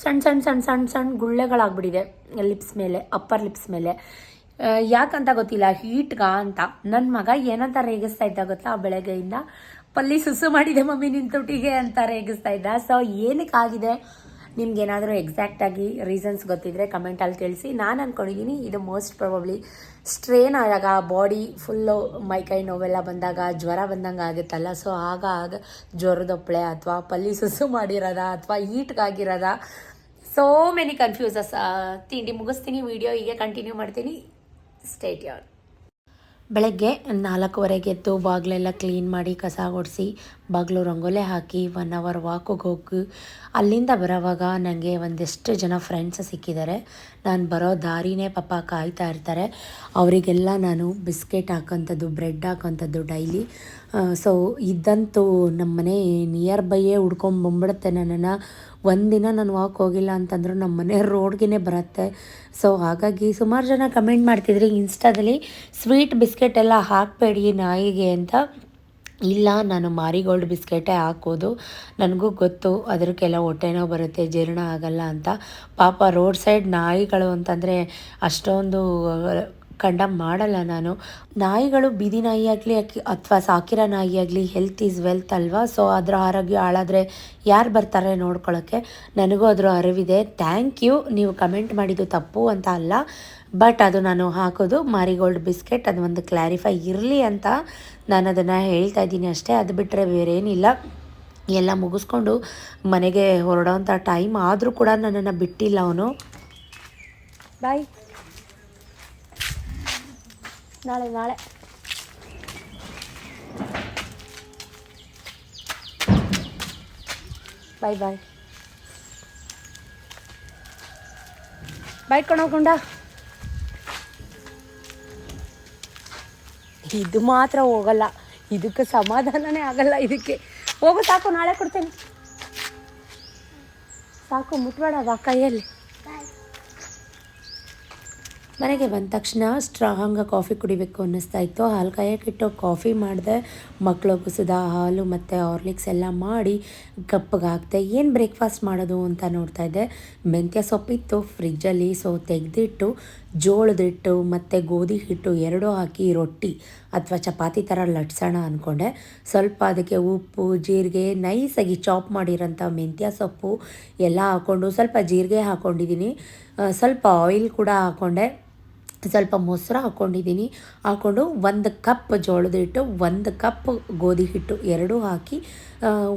ಸಣ್ಣ ಸಣ್ಣ ಸಣ್ಣ ಸಣ್ಣ ಸಣ್ಣ ಗುಳ್ಳೆಗಳಾಗ್ಬಿಟ್ಟಿದೆ. ಲಿಪ್ಸ್ ಮೇಲೆ ಅಪ್ಪರ್ ಲಿಪ್ಸ್ ಮೇಲೆ. ಯಾಕಂತ ಗೊತ್ತಿಲ್ಲ ಹೀಟ್ಗಾ ಅಂತ. ನನ್ನ ಮಗ ಏನಂತ ರೇಗಿಸ್ತಾ ಇದ್ದ ಗೊತ್ತಾ, ಬೆಳಗ್ಗೆಯಿಂದ? ಪಲ್ಲಿ ಸುಸು ಮಾಡಿದೆ ಮಮ್ಮಿ ನಿನ್ನ ತುಟಿಗೆ ಅಂತ ರೇಗಿಸ್ತಾ ಇದ್ದ? ಸೊ ಏನಕ್ಕಾಗಿದೆ? ನಿಮ್ಗೇನಾದರೂ ಎಕ್ಸಾಕ್ಟಾಗಿ ರೀಸನ್ಸ್ ಗೊತ್ತಿದ್ರೆ ಕಮೆಂಟಲ್ಲಿ ತಿಳಿಸಿ. ನಾನು ಅಂದ್ಕೊಂಡಿದ್ದೀನಿ ಇದು ಮೋಸ್ಟ್ ಪ್ರಾಬಬ್ಲಿ ಸ್ಟ್ರೇನ್ ಆದಾಗ ಬಾಡಿ ಫುಲ್ಲು ಮೈಕೈ ನೋವೆಲ್ಲ ಬಂದಾಗ, ಜ್ವರ ಬಂದಂಗೆ ಆಗುತ್ತಲ್ಲ. ಸೊ ಆಗ ಆಗ ಜ್ವರದೊಪ್ಪಳೆ ಅಥವಾ ಪಲ್ಲಿ ಸುಸು ಮಾಡಿರೋದ ಅಥವಾ ಹೀಟ್ಗಾಗಿರೋದ. ಸೋ ಮೆನಿ ಕನ್ಫ್ಯೂಸಸ್ ತಿಂಡಿ ಮುಗಿಸ್ತೀನಿ ವಿಡಿಯೋ ಹೀಗೆ ಕಂಟಿನ್ಯೂ ಮಾಡ್ತೀನಿ. ಸ್ಟೇಟ್ ಯಾರ್ ಬೆಳಗ್ಗೆ ನಾಲ್ಕೂವರೆಗೆ ಎದ್ದು ಬಾಗಿಲೆಲ್ಲ ಕ್ಲೀನ್ ಮಾಡಿ ಕಸ ಗುಡಿಸಿ ಬಾಗಿಲು ರಂಗೋಲೆ ಹಾಕಿ ಒನ್ ಅವರ್ ವಾಕಿಗೆ ಹೋಗಿ. ಅಲ್ಲಿಂದ ಬರೋವಾಗ ನನಗೆ ಒಂದಿಷ್ಟು ಜನ ಫ್ರೆಂಡ್ಸ್ ಸಿಕ್ಕಿದ್ದಾರೆ. ನಾನು ಬರೋ ದಾರಿನೇ ಪಾಪ ಕಾಯ್ತಾ ಇರ್ತಾರೆ. ಅವರಿಗೆಲ್ಲ ನಾನು ಬಿಸ್ಕೆಟ್ ಹಾಕೋಂಥದ್ದು ಬ್ರೆಡ್ ಹಾಕೋಂಥದ್ದು, ಡೈಲಿ ಸೊ ಇದ್ದಂತೂ ನಮ್ಮ ಮನೆ ನಿಯರ್ ಬೈಯೇ ಹುಡ್ಕೊಂಡು ಬಂದ್ಬಿಡುತ್ತೆ ನನ್ನನ್ನು. ಒಂದಿನ ನಾನು ವಾಕ್ ಹೋಗಿಲ್ಲ ಅಂತಂದ್ರೆ ನಮ್ಮ ಮನೆ ರೋಡ್ಗೆ ಬರುತ್ತೆ. ಸೊ ಹಾಗಾಗಿ ಸುಮಾರು ಜನ ಕಮೆಂಟ್ ಮಾಡ್ತಿದ್ರಿ ಇನ್ಸ್ಟಾದಲ್ಲಿ ಸ್ವೀಟ್ ಬಿಸ್ಕೆಟ್ ಎಲ್ಲ ಹಾಕಬೇಡಿ ನಾಯಿಗೆ ಅಂತ. ಇಲ್ಲ, ನಾನು ಮಾರಿಗೋಲ್ಡ್ ಬಿಸ್ಕೆಟೇ ಹಾಕೋದು. ನನಗೂ ಗೊತ್ತು ಅದಕ್ಕೆಲ್ಲ ಹೊಟ್ಟೆನೋ ಬರುತ್ತೆ, ಜೀರ್ಣ ಆಗಲ್ಲ ಅಂತ. ಪಾಪ ರೋಡ್ ಸೈಡ್ ನಾಯಿಗಳು ಅಂತಂದರೆ ಅಷ್ಟೊಂದು ಕಂಡಮ್ ಮಾಡಲ್ಲ ನಾನು. ನಾಯಿಗಳು ಬೀದಿ ನಾಯಿ ಆಗಲಿ ಅಥವಾ ಸಾಕಿರೋ ನಾಯಿ ಆಗಲಿ ಹೆಲ್ತ್ ಈಸ್ ವೆಲ್ತ್ ಅಲ್ವಾ? ಸೊ ಅದರ ಆರೋಗ್ಯ ಹಾಳಾದರೆ ಯಾರು ಬರ್ತಾರೆ ನೋಡ್ಕೊಳ್ಳೋಕ್ಕೆ ನನಗೂ ಅದರ ಅರಿವಿದೆ. ಥ್ಯಾಂಕ್ ಯು ನೀವು ಕಮೆಂಟ್ ಮಾಡಿದ್ದು ತಪ್ಪು ಅಂತ ಅಲ್ಲ. ಬಟ್ ಅದು ನಾನು ಹಾಕೋದು. ಮಾರಿಗೋಲ್ಡ್ ಬಿಸ್ಕೆಟ್, ಅದು ಒಂದು ಕ್ಲಾರಿಫೈ ಇರಲಿ ಅಂತ ನಾನು ಅದನ್ನು ಹೇಳ್ತಾ ಇದ್ದೀನಿ ಅಷ್ಟೇ. ಅದು ಬಿಟ್ಟರೆ ಬೇರೇನಿಲ್ಲ. ಎಲ್ಲ ಮುಗಿಸ್ಕೊಂಡು ಮನೆಗೆ ಹೊರಡೋವಂಥ ಟೈಮ್ ಆದರೂ ಕೂಡ ನನ್ನನ್ನು ಬಿಟ್ಟಿಲ್ಲ ಅವನು. ಬಾಯ್ ನಾಳೆ ನಾಳೆ. ಬಾಯ್ ಬಾಯ್ ಬಾಯ್ ಕಣೋಗುಂಡ ಇದು ಮಾತ್ರ ಹೋಗಲ್ಲ. ಇದಕ್ಕೆ ಸಮಾಧಾನನೇ ಆಗಲ್ಲ ಇದಕ್ಕೆ. ಹೋಗು ಸಾಕು, ನಾಳೆ ಕೊಡ್ತೇನೆ. ಸಾಕು, ಮುಟ್ಬೇಡ ಕೈಯಲ್ಲಿ. ಮನೆಗೆ ಬಂದ ತಕ್ಷಣ ಸ್ಟ್ರಾಂಗ ಕಾಫಿ ಕುಡಿಬೇಕು ಅನ್ನಿಸ್ತಾ ಇತ್ತು. ಹಾಲು ಕಾಯಕ್ಕಿಟ್ಟು ಕಾಫಿ ಮಾಡಿದೆ ಮಕ್ಳಿಗೂ ಸುಧಾ ಹಾಲು ಮತ್ತು ಹಾರ್ಲಿಕ್ಸ್ ಎಲ್ಲ ಮಾಡಿ ಕಪ್ಪಗೆ ಹಾಕ್ದೆ, ಏನು ಬ್ರೇಕ್ಫಾಸ್ಟ್ ಮಾಡೋದು ಅಂತ ನೋಡ್ತಾ ಇದ್ದೆ. ಮೆಂತ್ಯ ಸೊಪ್ಪಿತ್ತು ಫ್ರಿಜ್ಜಲ್ಲಿ ಸೊ ತೆಗೆದಿಟ್ಟು ಜೋಳದಿಟ್ಟು ಮತ್ತು ಗೋಧಿ ಹಿಟ್ಟು ಎರಡೂ ಹಾಕಿ ರೊಟ್ಟಿ ಅಥವಾ ಚಪಾತಿ ಥರ ಲಟ್ಸೋಣ ಅಂದ್ಕೊಂಡೆ ಸ್ವಲ್ಪ ಅದಕ್ಕೆ ಉಪ್ಪು, ಜೀರಿಗೆ, ನೈಸಾಗಿ ಚಾಪ್ ಮಾಡಿರೋಂಥ ಮೆಂತ್ಯ ಸೊಪ್ಪು ಎಲ್ಲ ಹಾಕ್ಕೊಂಡು, ಸ್ವಲ್ಪ ಜೀರಿಗೆ ಹಾಕ್ಕೊಂಡಿದ್ದೀನಿ ಸ್ವಲ್ಪ ಆಯಿಲ್ ಕೂಡ ಹಾಕ್ಕೊಂಡೆ. ಸ್ವಲ್ಪ ಮೊಸರು ಹಾಕ್ಕೊಂಡಿದ್ದೀನಿ ಹಾಕ್ಕೊಂಡು ಒಂದು ಕಪ್ ಜೋಳದ ಹಿಟ್ಟು ಒಂದು ಕಪ್ ಗೋಧಿ ಹಿಟ್ಟು ಎರಡೂ ಹಾಕಿ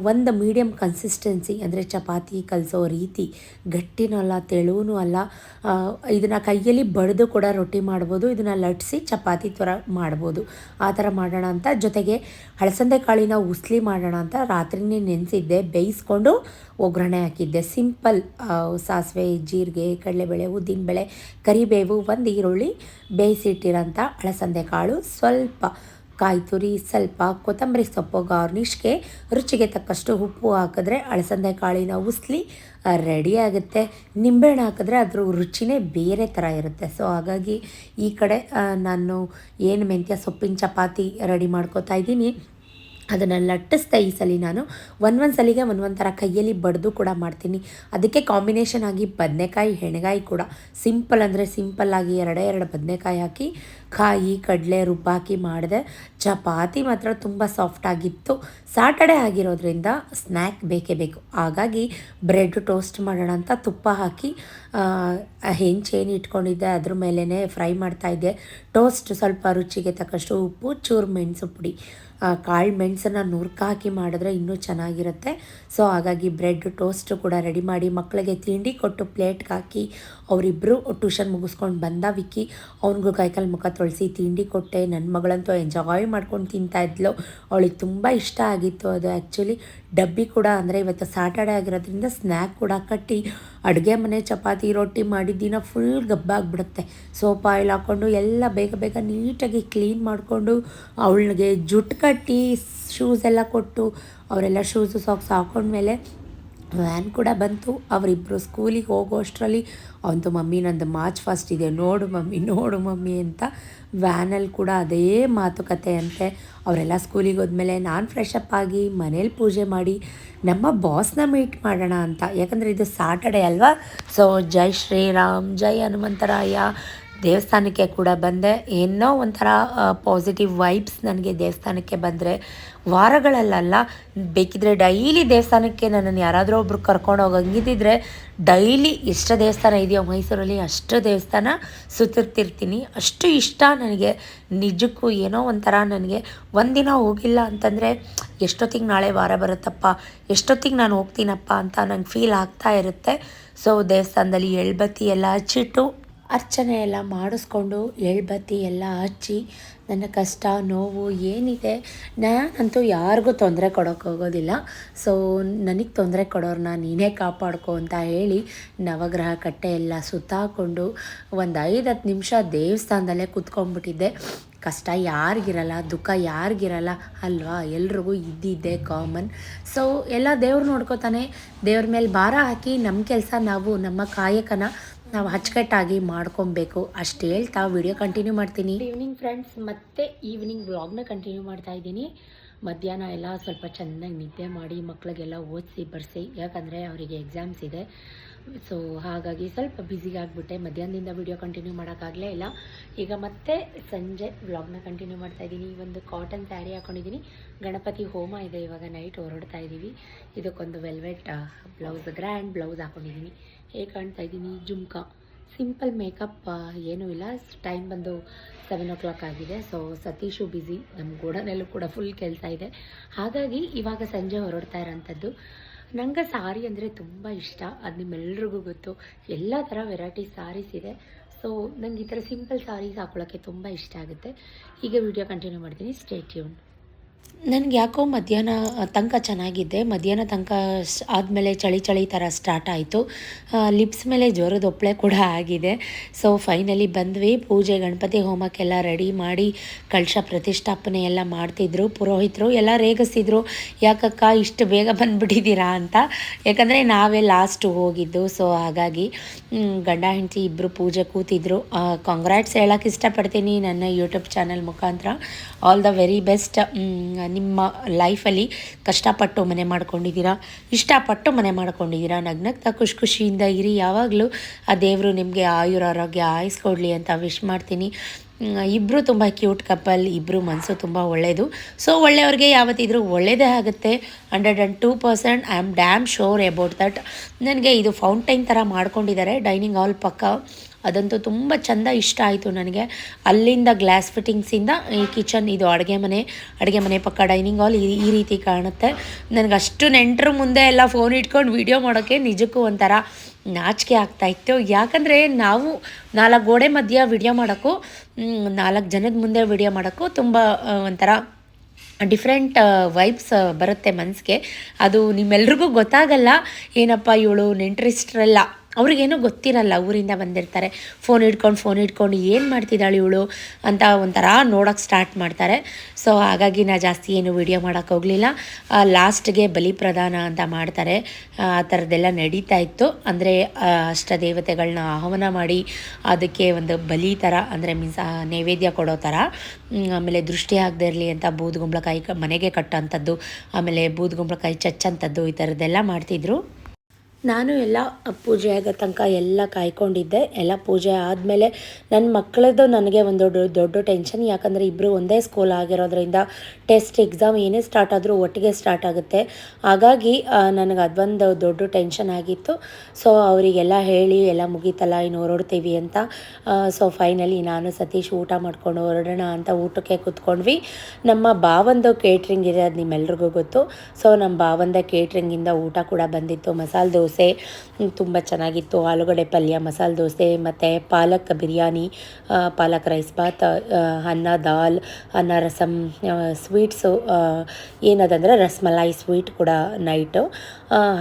ಒಂದು ಮೀಡಿಯಮ್ ಕನ್ಸಿಸ್ಟೆನ್ಸಿ ಅಂದರೆ ಚಪಾತಿ, ಕಲಿಸೋ ರೀತಿ, ಗಟ್ಟಿನೂ ಅಲ್ಲ ತೆಳುವೂ ಅಲ್ಲ ಇದನ್ನು ಕೈಯಲ್ಲಿ ಬಡಿದು ಕೂಡ ರೊಟ್ಟಿ ಮಾಡ್ಬೋದು, ಇದನ್ನು ಲಟ್ಸಿ ಚಪಾತಿ ಥರ ಮಾಡ್ಬೋದು. ಆ ಥರ ಮಾಡೋಣ ಅಂತ. ಜೊತೆಗೆ ಹಳಸಂದೆ ಕಾಳಿನ ಉಸ್ಲಿ ಮಾಡೋಣ ಅಂತ ರಾತ್ರಿನೇ ನೆನೆಸಿದ್ದೆ, ಬೇಯಿಸ್ಕೊಂಡು ಒಗ್ಗರಣೆ ಹಾಕಿದ್ದೆ. ಸಿಂಪಲ್ ಸಾಸಿವೆ, ಜೀರಿಗೆ, ಕಡಲೆಬೇಳೆ ಉದ್ದಿನಬೇಳೆ ಕರಿಬೇವು, ಒಂದು ಈರುಳ್ಳಿ ಬೇಯಿಸಿಟ್ಟಿರೋಂಥ ಹಳಸಂದೆ ಕಾಳು ಸ್ವಲ್ಪ ಕಾಯಿ ತುರಿ ಸ್ವಲ್ಪ ಕೊತ್ತಂಬರಿ ಸೊಪ್ಪು, ಗಾರ್ನಿಷ್ಗೆ ರುಚಿಗೆ ತಕ್ಕಷ್ಟು ಉಪ್ಪು ಹಾಕಿದ್ರೆ ಅಳಸಂದೆ ಕಾಳಿನ ಉಸ್ಲಿ ರೆಡಿ ಆಗುತ್ತೆ. ನಿಂಬೆಹಣ್ಣು ಹಾಕಿದ್ರೆ ಅದ್ರ ರುಚಿನೇ ಬೇರೆ ಥರ ಇರುತ್ತೆ. ಸೊ ಹಾಗಾಗಿ ಈ ಕಡೆ ನಾನು ಏನು ಮೆಂತ್ಯ ಸೊಪ್ಪಿನ ಚಪಾತಿ ರೆಡಿ ಮಾಡ್ಕೋತಾ ಇದ್ದೀನಿ. ಅದನ್ನು ಲಟ್ಟಿಸ್ತಾ ಈ ಸಲ ನಾನು. ಒಂದೊಂದು ಸಲಿಗೆ ಒಂದೊಂದು ಥರ ಕೈಯಲ್ಲಿ ಬಡ್ದು ಕೂಡ ಮಾಡ್ತೀನಿ. ಅದಕ್ಕೆ ಕಾಂಬಿನೇಷನ್ ಆಗಿ ಬದನೆಕಾಯಿ ಹೆಣಗಾಯಿ ಕೂಡ. ಸಿಂಪಲ್ ಅಂದರೆ ಸಿಂಪಲ್ಲಾಗಿ ಎರಡೇ ಎರಡು ಬದನೆಕಾಯಿ ಹಾಕಿ ಕಾಯಿ ಕಡಲೆ ರುಬ್ಬಾಕಿ ಮಾಡಿದೆ, ಚಪಾತಿ ಮಾತ್ರ ತುಂಬ ಸಾಫ್ಟಾಗಿತ್ತು ಸಾಟರ್ಡೆ ಆಗಿರೋದ್ರಿಂದ ಸ್ನ್ಯಾಕ್ ಬೇಕೇ ಬೇಕು. ಹಾಗಾಗಿ ಬ್ರೆಡ್ ಟೋಸ್ಟ್ ಮಾಡೋಣ ಅಂತ ತುಪ್ಪ ಹಾಕಿ ಹೆಂಚೇನು ಇಟ್ಕೊಂಡಿದ್ದೆ ಅದ್ರ ಮೇಲೇ ಫ್ರೈ ಮಾಡ್ತಾಯಿದ್ದೆ ಟೋಸ್ಟ್ ಸ್ವಲ್ಪ ರುಚಿಗೆ ತಕ್ಕಷ್ಟು ಉಪ್ಪು, ಚೂರು ಮೆಣಸು ಪುಡಿ. ಕಾಳು ಮೆಣಸನ್ನು ನುರ್ಕ ಹಾಕಿ ಮಾಡಿದ್ರೆ ಇನ್ನೂ ಚೆನ್ನಾಗಿರುತ್ತೆ. ಸೊ, ಹಾಗಾಗಿ ಬ್ರೆಡ್, ಟೋಸ್ಟ್ ಕೂಡ ರೆಡಿ ಮಾಡಿ ಮಕ್ಕಳಿಗೆ ತಿಂಡಿ ಕೊಟ್ಟು ಪ್ಲೇಟ್ಗೆ ಹಾಕಿ ಅವರಿಬ್ಬರು ಟ್ಯೂಷನ್ ಮುಗಿಸ್ಕೊಂಡು ಬಂದ ವಿಕ್ಕಿ ಅವನಿಗೂ ಕೈಕಾಲು ಮುಖ ತೊಳೆಸಿ ತಿಂಡಿ ಕೊಟ್ಟೆ. ನನ್ನ ಮಗಳಂತೂ ಎಂಜಾಯ್ ಮಾಡ್ಕೊಂಡು ತಿಂತಾಯಿದ್ಲು ಅವಳಿಗೆ ತುಂಬ ಇಷ್ಟ ಆಗಿತ್ತು ಅದು ಆ್ಯಕ್ಚುಲಿ ಡಬ್ಬಿ ಕೂಡ ಅಂದರೆ ಇವತ್ತು ಸ್ಯಾಟರ್ಡೆ ಆಗಿರೋದ್ರಿಂದ ಸ್ನ್ಯಾಕ್ ಕೂಡ ಕಟ್ಟಿ ಅಡುಗೆ ಮನೆ ಚಪಾತಿ ರೊಟ್ಟಿ ಮಾಡಿದ್ದಿನ ಫುಲ್ ಗಬ್ಬಾಗ್ಬಿಡುತ್ತೆ. ಸೋಪ್ ಆಯಿಲ್ ಹಾಕ್ಕೊಂಡು ಎಲ್ಲ ಬೇಗ ಬೇಗ ನೀಟಾಗಿ ಕ್ಲೀನ್ ಮಾಡಿಕೊಂಡು ಅವಳಿಗೆ ಜುಟ್ಟು ಕಟ್ಟಿ ಶೂಸ್ ಎಲ್ಲ ಕೊಟ್ಟು ಅವರೆಲ್ಲ ಶೂಸು ಸಾಕ್ಸ್ ಹಾಕೊಂಡ್ಮೇಲೆ ವ್ಯಾನ್ ಕೂಡ ಬಂತು. ಅವರಿಬ್ಬರು ಸ್ಕೂಲಿಗೆ ಹೋಗೋ ಅಷ್ಟರಲ್ಲಿ, ಅವಂತು ಮಮ್ಮಿ ನಂದು ಮಾರ್ಚ್ ಫಸ್ಟ್ ಇದೆ. ನೋಡು ಮಮ್ಮಿ ನೋಡು ಮಮ್ಮಿ ಅಂತ ವ್ಯಾನಲ್ಲಿ ಕೂಡ ಅದೇ ಮಾತುಕತೆ ಅಂತೆ. ಅವರೆಲ್ಲ ಸ್ಕೂಲಿಗೆ ಹೋದ್ಮೇಲೆ ನಾನು ಫ್ರೆಶ್ ಅಪ್ ಆಗಿ ಮನೇಲಿ ಪೂಜೆ ಮಾಡಿ ನಮ್ಮ ಬಾಸ್ನ ಮೀಟ್ ಮಾಡೋಣ ಅಂತ. ಯಾಕಂದರೆ ಇದು ಸಾಟರ್ಡೆ ಅಲ್ವಾ? ಸೊ ಜೈ ಶ್ರೀರಾಮ್, ಜೈ ಹನುಮಂತರಾಯ ದೇವಸ್ಥಾನಕ್ಕೆ ಕೂಡ ಬಂದೆ. ಏನೋ ಒಂಥರ ಪಾಸಿಟಿವ್ ವೈಬ್ಸ್ ನನಗೆ ದೇವಸ್ಥಾನಕ್ಕೆ ಬಂದರೆ. ವಾರಗಳಲ್ಲ ಬೇಕಿದ್ರೆ ಡೈಲಿ ದೇವಸ್ಥಾನಕ್ಕೆ ನನ್ನನ್ನು ಯಾರಾದರೂ ಒಬ್ರು ಕರ್ಕೊಂಡು ಹೋಗಂಗಿದ್ದಿದ್ರೆ ಡೈಲಿ ಎಷ್ಟು ದೇವಸ್ಥಾನ ಇದೆಯೋ ಮೈಸೂರಲ್ಲಿ ಅಷ್ಟು ದೇವಸ್ಥಾನ ಸುತ್ತಿರ್ತಿರ್ತೀನಿ. ಅಷ್ಟು ಇಷ್ಟ ನನಗೆ. ನಿಜಕ್ಕೂ ಏನೋ ಒಂಥರ ನನಗೆ ಒಂದಿನ ಹೋಗಿಲ್ಲ ಅಂತಂದರೆ ಎಷ್ಟೊತ್ತಿಗೆ ನಾಳೆ ವಾರ ಬರುತ್ತಪ್ಪ, ಎಷ್ಟೊತ್ತಿಗೆ ನಾನು ಹೋಗ್ತೀನಪ್ಪ ಅಂತ ನಂಗೆ ಫೀಲ್ ಆಗ್ತಾ ಇರುತ್ತೆ. ಸೊ ದೇವಸ್ಥಾನದಲ್ಲಿ ಎಳ್ಬತ್ತಿ ಎಲ್ಲ ಹಚ್ಚಿಟ್ಟು ಅರ್ಚನೆ ಎಲ್ಲ ಮಾಡಿಸ್ಕೊಂಡು ಎಳ್ಬತ್ತಿ ಎಲ್ಲ ಹಚ್ಚಿ, ನನ್ನ ಕಷ್ಟ, ನೋವು ಏನಿದೆ, ನಾನಂತೂ ಯಾರಿಗೂ ತೊಂದರೆ ಕೊಡೋಕ್ಕೋಗೋದಿಲ್ಲ ಸೊ ನನಗೆ ತೊಂದರೆ ಕೊಡೋರನ್ನ ನೀನೇ ಕಾಪಾಡ್ಕೊ ಅಂತ ಹೇಳಿ ನವಗ್ರಹ ಕಟ್ಟೆ ಎಲ್ಲ ಸುತ್ತಾಕೊಂಡು ಒಂದು ಐದು ಹತ್ತು ನಿಮಿಷ ದೇವಸ್ಥಾನದಲ್ಲೇ ಕುತ್ಕೊಂಡ್ಬಿಟ್ಟಿದ್ದೆ. ಕಷ್ಟ ಯಾರಿಗಿರಲ್ಲ, ದುಃಖ ಯಾರಿಗಿರಲ್ಲ ಅಲ್ವಾ? ಎಲ್ರಿಗೂ ಇದ್ದಿದ್ದೆ ಕಾಮನ್ ಸೊ ಎಲ್ಲ ದೇವ್ರು ನೋಡ್ಕೋತಾನೆ. ದೇವ್ರ ಮೇಲೆ ಭಾರ ಹಾಕಿ ನಮ್ಮ ಕೆಲಸ ನಾವು ನಮ್ಮ ಕಾಯಕನ ನಾವು ಅಚ್ಚುಕಟ್ಟಾಗಿ ಮಾಡ್ಕೊಬೇಕು. ಅಷ್ಟು ಹೇಳ್ತಾ ವಿಡಿಯೋ ಕಂಟಿನ್ಯೂ ಮಾಡ್ತೀನಿ. ಈವ್ನಿಂಗ್ ಫ್ರೆಂಡ್ಸ್ ಮತ್ತೆ ಈವ್ನಿಂಗ್ ವ್ಲಾಗ್ನ ಕಂಟಿನ್ಯೂ ಮಾಡ್ತಾ ಇದ್ದೀನಿ. ಮಧ್ಯಾಹ್ನ ಎಲ್ಲ ಸ್ವಲ್ಪ ಚೆನ್ನಾಗಿ ನಿದ್ದೆ ಮಾಡಿ ಮಕ್ಕಳಿಗೆಲ್ಲ ಓದಿಸಿ, ಬರೆಸಿ. ಯಾಕಂದರೆ ಅವರಿಗೆ ಎಕ್ಸಾಮ್ಸ್ ಇದೆ. ಸೊ ಹಾಗಾಗಿ ಸ್ವಲ್ಪ ಬ್ಯುಸಿಗೆ ಆಗಿಬಿಟ್ಟೆ. ಮಧ್ಯಾಹ್ನದಿಂದ ವಿಡಿಯೋ ಕಂಟಿನ್ಯೂ ಮಾಡೋಕ್ಕಾಗಲೇ ಇಲ್ಲ. ಈಗ ಮತ್ತೆ ಸಂಜೆ ವ್ಲಾಗ್ನ ಕಂಟಿನ್ಯೂ ಮಾಡ್ತಾ ಇದ್ದೀನಿ. ಒಂದು ಕಾಟನ್ ಸ್ಯಾರಿ ಹಾಕೊಂಡಿದ್ದೀನಿ. ಗಣಪತಿ ಹೋಮ ಇದೆ. ಇವಾಗ ನೈಟ್ ಹೊರಡ್ತಾ ಇದ್ದೀವಿ ಇದಕ್ಕೊಂದು ವೆಲ್ವೆಟ್ ಬ್ಲೌಸ್ ಗ್ರ್ಯಾಂಡ್ ಬ್ಲೌಸ್ ಹಾಕೊಂಡಿದ್ದೀನಿ. ಹೇಗೆ ಕಾಣ್ತಾ ಇದ್ದೀನಿ? ಜುಮ್ಕಾ. ಸಿಂಪಲ್ ಮೇಕಪ್ ಏನೂ ಇಲ್ಲ. ಟೈಮ್ ಬಂದು ಸೆವೆನ್ ಓ ಕ್ಲಾಕ್ ಆಗಿದೆ. ಸೊ ಸತೀಶು ಬ್ಯುಸಿ ನಮ್ಮ ಗೋಡನಲ್ಲೂ ಕೂಡ ಫುಲ್ ಕೆಲಸ ಇದೆ. ಹಾಗಾಗಿ ಇವಾಗ ಸಂಜೆ ಹೊರಡ್ತಾ ಇರೋಂಥದ್ದು. ನಂಗೆ ಸಾರಿ ಅಂದರೆ ತುಂಬ ಇಷ್ಟ. ಅದು ನಿಮ್ಮೆಲ್ರಿಗೂ ಗೊತ್ತು. ಎಲ್ಲ ಥರ ವೆರೈಟಿ ಸಾರೀಸ್ ಇದೆ. ಸೊ ನಂಗೆ ಈ ಥರ ಸಿಂಪಲ್ ಸಾರೀಸ್ ಹಾಕೊಳ್ಳೋಕ್ಕೆ ತುಂಬ ಇಷ್ಟ ಆಗುತ್ತೆ. ಹೀಗೆ ವಿಡಿಯೋ ಕಂಟಿನ್ಯೂ ಮಾಡ್ತೀನಿ. ಸ್ಟೇ ಟ್ಯೂನ್ ನನಗೆ ಯಾಕೋ ಮಧ್ಯಾಹ್ನ ತನಕ ಚೆನ್ನಾಗಿದ್ದೆ ಮಧ್ಯಾಹ್ನ ತನಕ ಆದಮೇಲೆ ಚಳಿ ಚಳಿ ಥರ ಸ್ಟಾರ್ಟ್ ಆಯಿತು. ಲಿಪ್ಸ್ ಮೇಲೆ ಜ್ವರದ ಒಪ್ಪಳೆ ಕೂಡ ಆಗಿದೆ. ಸೊ ಫೈನಲಿ ಬಂದ್ವಿ. ಪೂಜೆ, ಗಣಪತಿ ಹೋಮಕ್ಕೆಲ್ಲ ರೆಡಿ ಮಾಡಿ ಕಳಶ ಪ್ರತಿಷ್ಠಾಪನೆ ಎಲ್ಲ ಮಾಡ್ತಿದ್ರು. ಪುರೋಹಿತರು ಎಲ್ಲ ರೇಗಿಸಿದ್ರು. ಯಾಕಕ್ಕ, ಇಷ್ಟು ಬೇಗ ಬಂದುಬಿಟ್ಟಿದ್ದೀರಾ ಅಂತ. ಯಾಕಂದರೆ ನಾವೇ ಲಾಸ್ಟು ಹೋಗಿದ್ದು. ಸೊ ಹಾಗಾಗಿ ಗಂಡ, ಹೆಂಡತಿ ಇಬ್ಬರು ಪೂಜೆ ಕೂತಿದ್ರು. ಕಾಂಗ್ರಾಟ್ಸ್ ಹೇಳೋಕ್ಕೆ ಇಷ್ಟಪಡ್ತೀನಿ ನನ್ನ ಯೂಟ್ಯೂಬ್ ಚಾನಲ್ ಮುಖಾಂತರ. ಆಲ್ ದ ವೆರಿ ಬೆಸ್ಟ್ ನಿಮ್ಮ ಲೈಫಲ್ಲಿ ಕಷ್ಟಪಟ್ಟು ಮನೆ ಮಾಡ್ಕೊಂಡಿದ್ದೀರಾ? ಇಷ್ಟಪಟ್ಟು ಮನೆ ಮಾಡ್ಕೊಂಡಿದ್ದೀರಾ? ನಗ್ನಗ್ತಾ ಖುಷಿ ಖುಷಿಯಿಂದ ಇರಿ. ಯಾವಾಗಲೂ ಆ ದೇವರು ನಿಮಗೆ ಆಯುರ, ಆರೋಗ್ಯ ಆಯಿಸ್ಕೊಡ್ಲಿ ಅಂತ ವಿಶ್ ಮಾಡ್ತೀನಿ. ಇಬ್ಬರು ತುಂಬ ಕ್ಯೂಟ್ ಕಪಲ್ ಇಬ್ಬರು ಮನಸ್ಸು ತುಂಬ ಒಳ್ಳೆಯದು ಸೊ ಒಳ್ಳೆಯವ್ರಿಗೆ ಯಾವತ್ತಿದ್ರೂ ಒಳ್ಳೆಯದೇ ಆಗುತ್ತೆ. Hundred and two percent I am damn sure about that ನನಗೆ ಇದು ಫೌಂಟೈನ್ ಥರ ಮಾಡ್ಕೊಂಡಿದ್ದಾರೆ. ಡೈನಿಂಗ್ ಹಾಲ್ ಪಕ್ಕ. ಅದಂತೂ ತುಂಬ ಚೆಂದ ಇಷ್ಟ ಆಯಿತು ನನಗೆ. ಅಲ್ಲಿಂದ ಗ್ಲಾಸ್ ಫಿಟ್ಟಿಂಗ್ಸಿಂದ ಈ ಕಿಚನ್ ಇದು ಅಡುಗೆ ಮನೆ ಅಡುಗೆ ಮನೆ ಪಕ್ಕ ಡೈನಿಂಗ್ ಹಾಲ್ ಈ ರೀತಿ ಕಾಣುತ್ತೆ. ನನಗೆ ಅಷ್ಟು ನೆಂಟರು ಮುಂದೆ ಎಲ್ಲ ಫೋನ್ ಇಟ್ಕೊಂಡು ವಿಡಿಯೋ ಮಾಡೋಕ್ಕೆ ನಿಜಕ್ಕೂ ಒಂಥರ ನಾಚಿಕೆ ಆಗ್ತಾ ಇತ್ತು. ಯಾಕಂದರೆ ನಾವು ನಾಲ್ಕು ಗೋಡೆ ಮಧ್ಯ ವಿಡಿಯೋ ಮಾಡೋಕ್ಕೂ ನಾಲ್ಕು ಜನದ ಮುಂದೆ ವಿಡಿಯೋ ಮಾಡೋಕ್ಕೂ ತುಂಬ ಒಂಥರ ಡಿಫ್ರೆಂಟ್ ವೈಬ್ಸ್ ಬರುತ್ತೆ ಮನಸ್ಸಿಗೆ ಅದು ನಿಮ್ಮೆಲ್ರಿಗೂ ಗೊತ್ತಾಗಲ್ಲ, ಏನಪ್ಪ ಇವಳು ನೆಂಟ್ರಿಸ್ಟ್ರಲ್ಲ. ಅವ್ರಿಗೇನೂ ಗೊತ್ತಿರಲ್ಲ, ಊರಿಂದ ಬಂದಿರ್ತಾರೆ. ಫೋನ್ ಹಿಡ್ಕೊಂಡು ಫೋನ್ ಹಿಡ್ಕೊಂಡು ಏನು ಮಾಡ್ತಿದ್ದಾಳೆ ಇವಳು ಅಂತ ಒಂಥರ ನೋಡೋಕ್ಕೆ ಸ್ಟಾರ್ಟ್ ಮಾಡ್ತಾರೆ. ಸೊ ಹಾಗಾಗಿ ನಾ ಜಾಸ್ತಿ ಏನು ವಿಡಿಯೋ ಮಾಡೋಕ್ಕೆ ಹೋಗಲಿಲ್ಲ. ಲಾಸ್ಟ್ಗೆ ಬಲಿ ಪ್ರದಾನ ಅಂತ ಮಾಡ್ತಾರೆ. ಆ ಥರದ್ದೆಲ್ಲ ನಡೀತಾ ಇತ್ತು. ಅಂದರೆ ಅಷ್ಟದೇವತೆಗಳನ್ನ ಆಹ್ವಾನ ಮಾಡಿ ಅದಕ್ಕೆ ಒಂದು ಬಲಿ ಥರ ಅಂದರೆ ಮೀನ್ಸ್ ನೈವೇದ್ಯ ಕೊಡೋ ಥರ ಆಮೇಲೆ ದೃಷ್ಟಿ ಆಗದೆ ಇರಲಿ ಅಂತ ಬೂದುಗುಂಬಳಕಾಯಿ ಮನೆಗೆ ಮನೆಗೆ ಕಟ್ಟೋಂಥದ್ದು ಆಮೇಲೆ ಬೂದುಗುಂಬಳಕಾಯಿ ಚಚ್ಚಂಥದ್ದು ಈ ಥರದ್ದೆಲ್ಲ ಮಾಡ್ತಿದ್ರು. ನಾನು ಎಲ್ಲ ಪೂಜೆ ಆಗೋ ತನಕ ಎಲ್ಲ ಕಾಯ್ಕೊಂಡಿದ್ದೆ. ಎಲ್ಲ ಪೂಜೆ ಆದಮೇಲೆ ನನ್ನ ಮಕ್ಕಳದ್ದು ನನಗೆ ಒಂದು ದೊಡ್ಡ ದೊಡ್ಡ ಟೆನ್ಷನ್ ಯಾಕಂದರೆ ಇಬ್ಬರು ಒಂದೇ ಸ್ಕೂಲ್ ಆಗಿರೋದ್ರಿಂದ ಟೆಸ್ಟ್ ಎಕ್ಸಾಮ್ ಏನೇ ಸ್ಟಾರ್ಟ್ ಆದರೂ ಒಟ್ಟಿಗೆ ಸ್ಟಾರ್ಟ್ ಆಗುತ್ತೆ. ಹಾಗಾಗಿ ನನಗೆ ಅದೊಂದು ದೊಡ್ಡ ಟೆನ್ಷನ್ ಆಗಿತ್ತು. ಸೊ ಅವರಿಗೆಲ್ಲ ಹೇಳಿ, ಎಲ್ಲ ಮುಗೀತಲ್ಲ, ಇನ್ನು ಹೊರಡ್ತೀವಿ ಅಂತ. ಸೊ ಫೈನಲಿ ನಾನು ಸತೀಶ್ ಊಟ ಮಾಡ್ಕೊಂಡು ಹೊರಡೋಣ ಅಂತ ಊಟಕ್ಕೆ ಕೂತ್ಕೊಂಡ್ವಿ. ನಮ್ಮ ಭಾವಂದು ಕೇಟ್ರಿಂಗ್ ಇದೆ, ಅದು ನಿಮ್ಮೆಲ್ರಿಗೂ ಗೊತ್ತು. ಸೊ ನಮ್ಮ ಬಾವಂದ ಕೇಟ್ರಿಂಗಿಂದ ಊಟ ಕೂಡ ಬಂದಿತ್ತು. ಮಸಾಲೆ ತುಂಬ ಚೆನ್ನಾಗಿತ್ತು. ಆಲೂಗಡ್ಡೆ ಪಲ್ಯ, ಮಸಾಲೆ ದೋಸೆ, ಮತ್ತು ಪಾಲಕ್ ಬಿರಿಯಾನಿ ಪಾಲಕ್ ರೈಸ್ ಬಾತ್ ಅನ್ನ ದಾಲ್, ಅನ್ನ ರಸಮ್ ಸ್ವೀಟ್ಸು ಏನದಂದರೆ ರಸ್ಮಲಾಯಿ ಸ್ವೀಟ್ ಕೂಡ ನೈಟು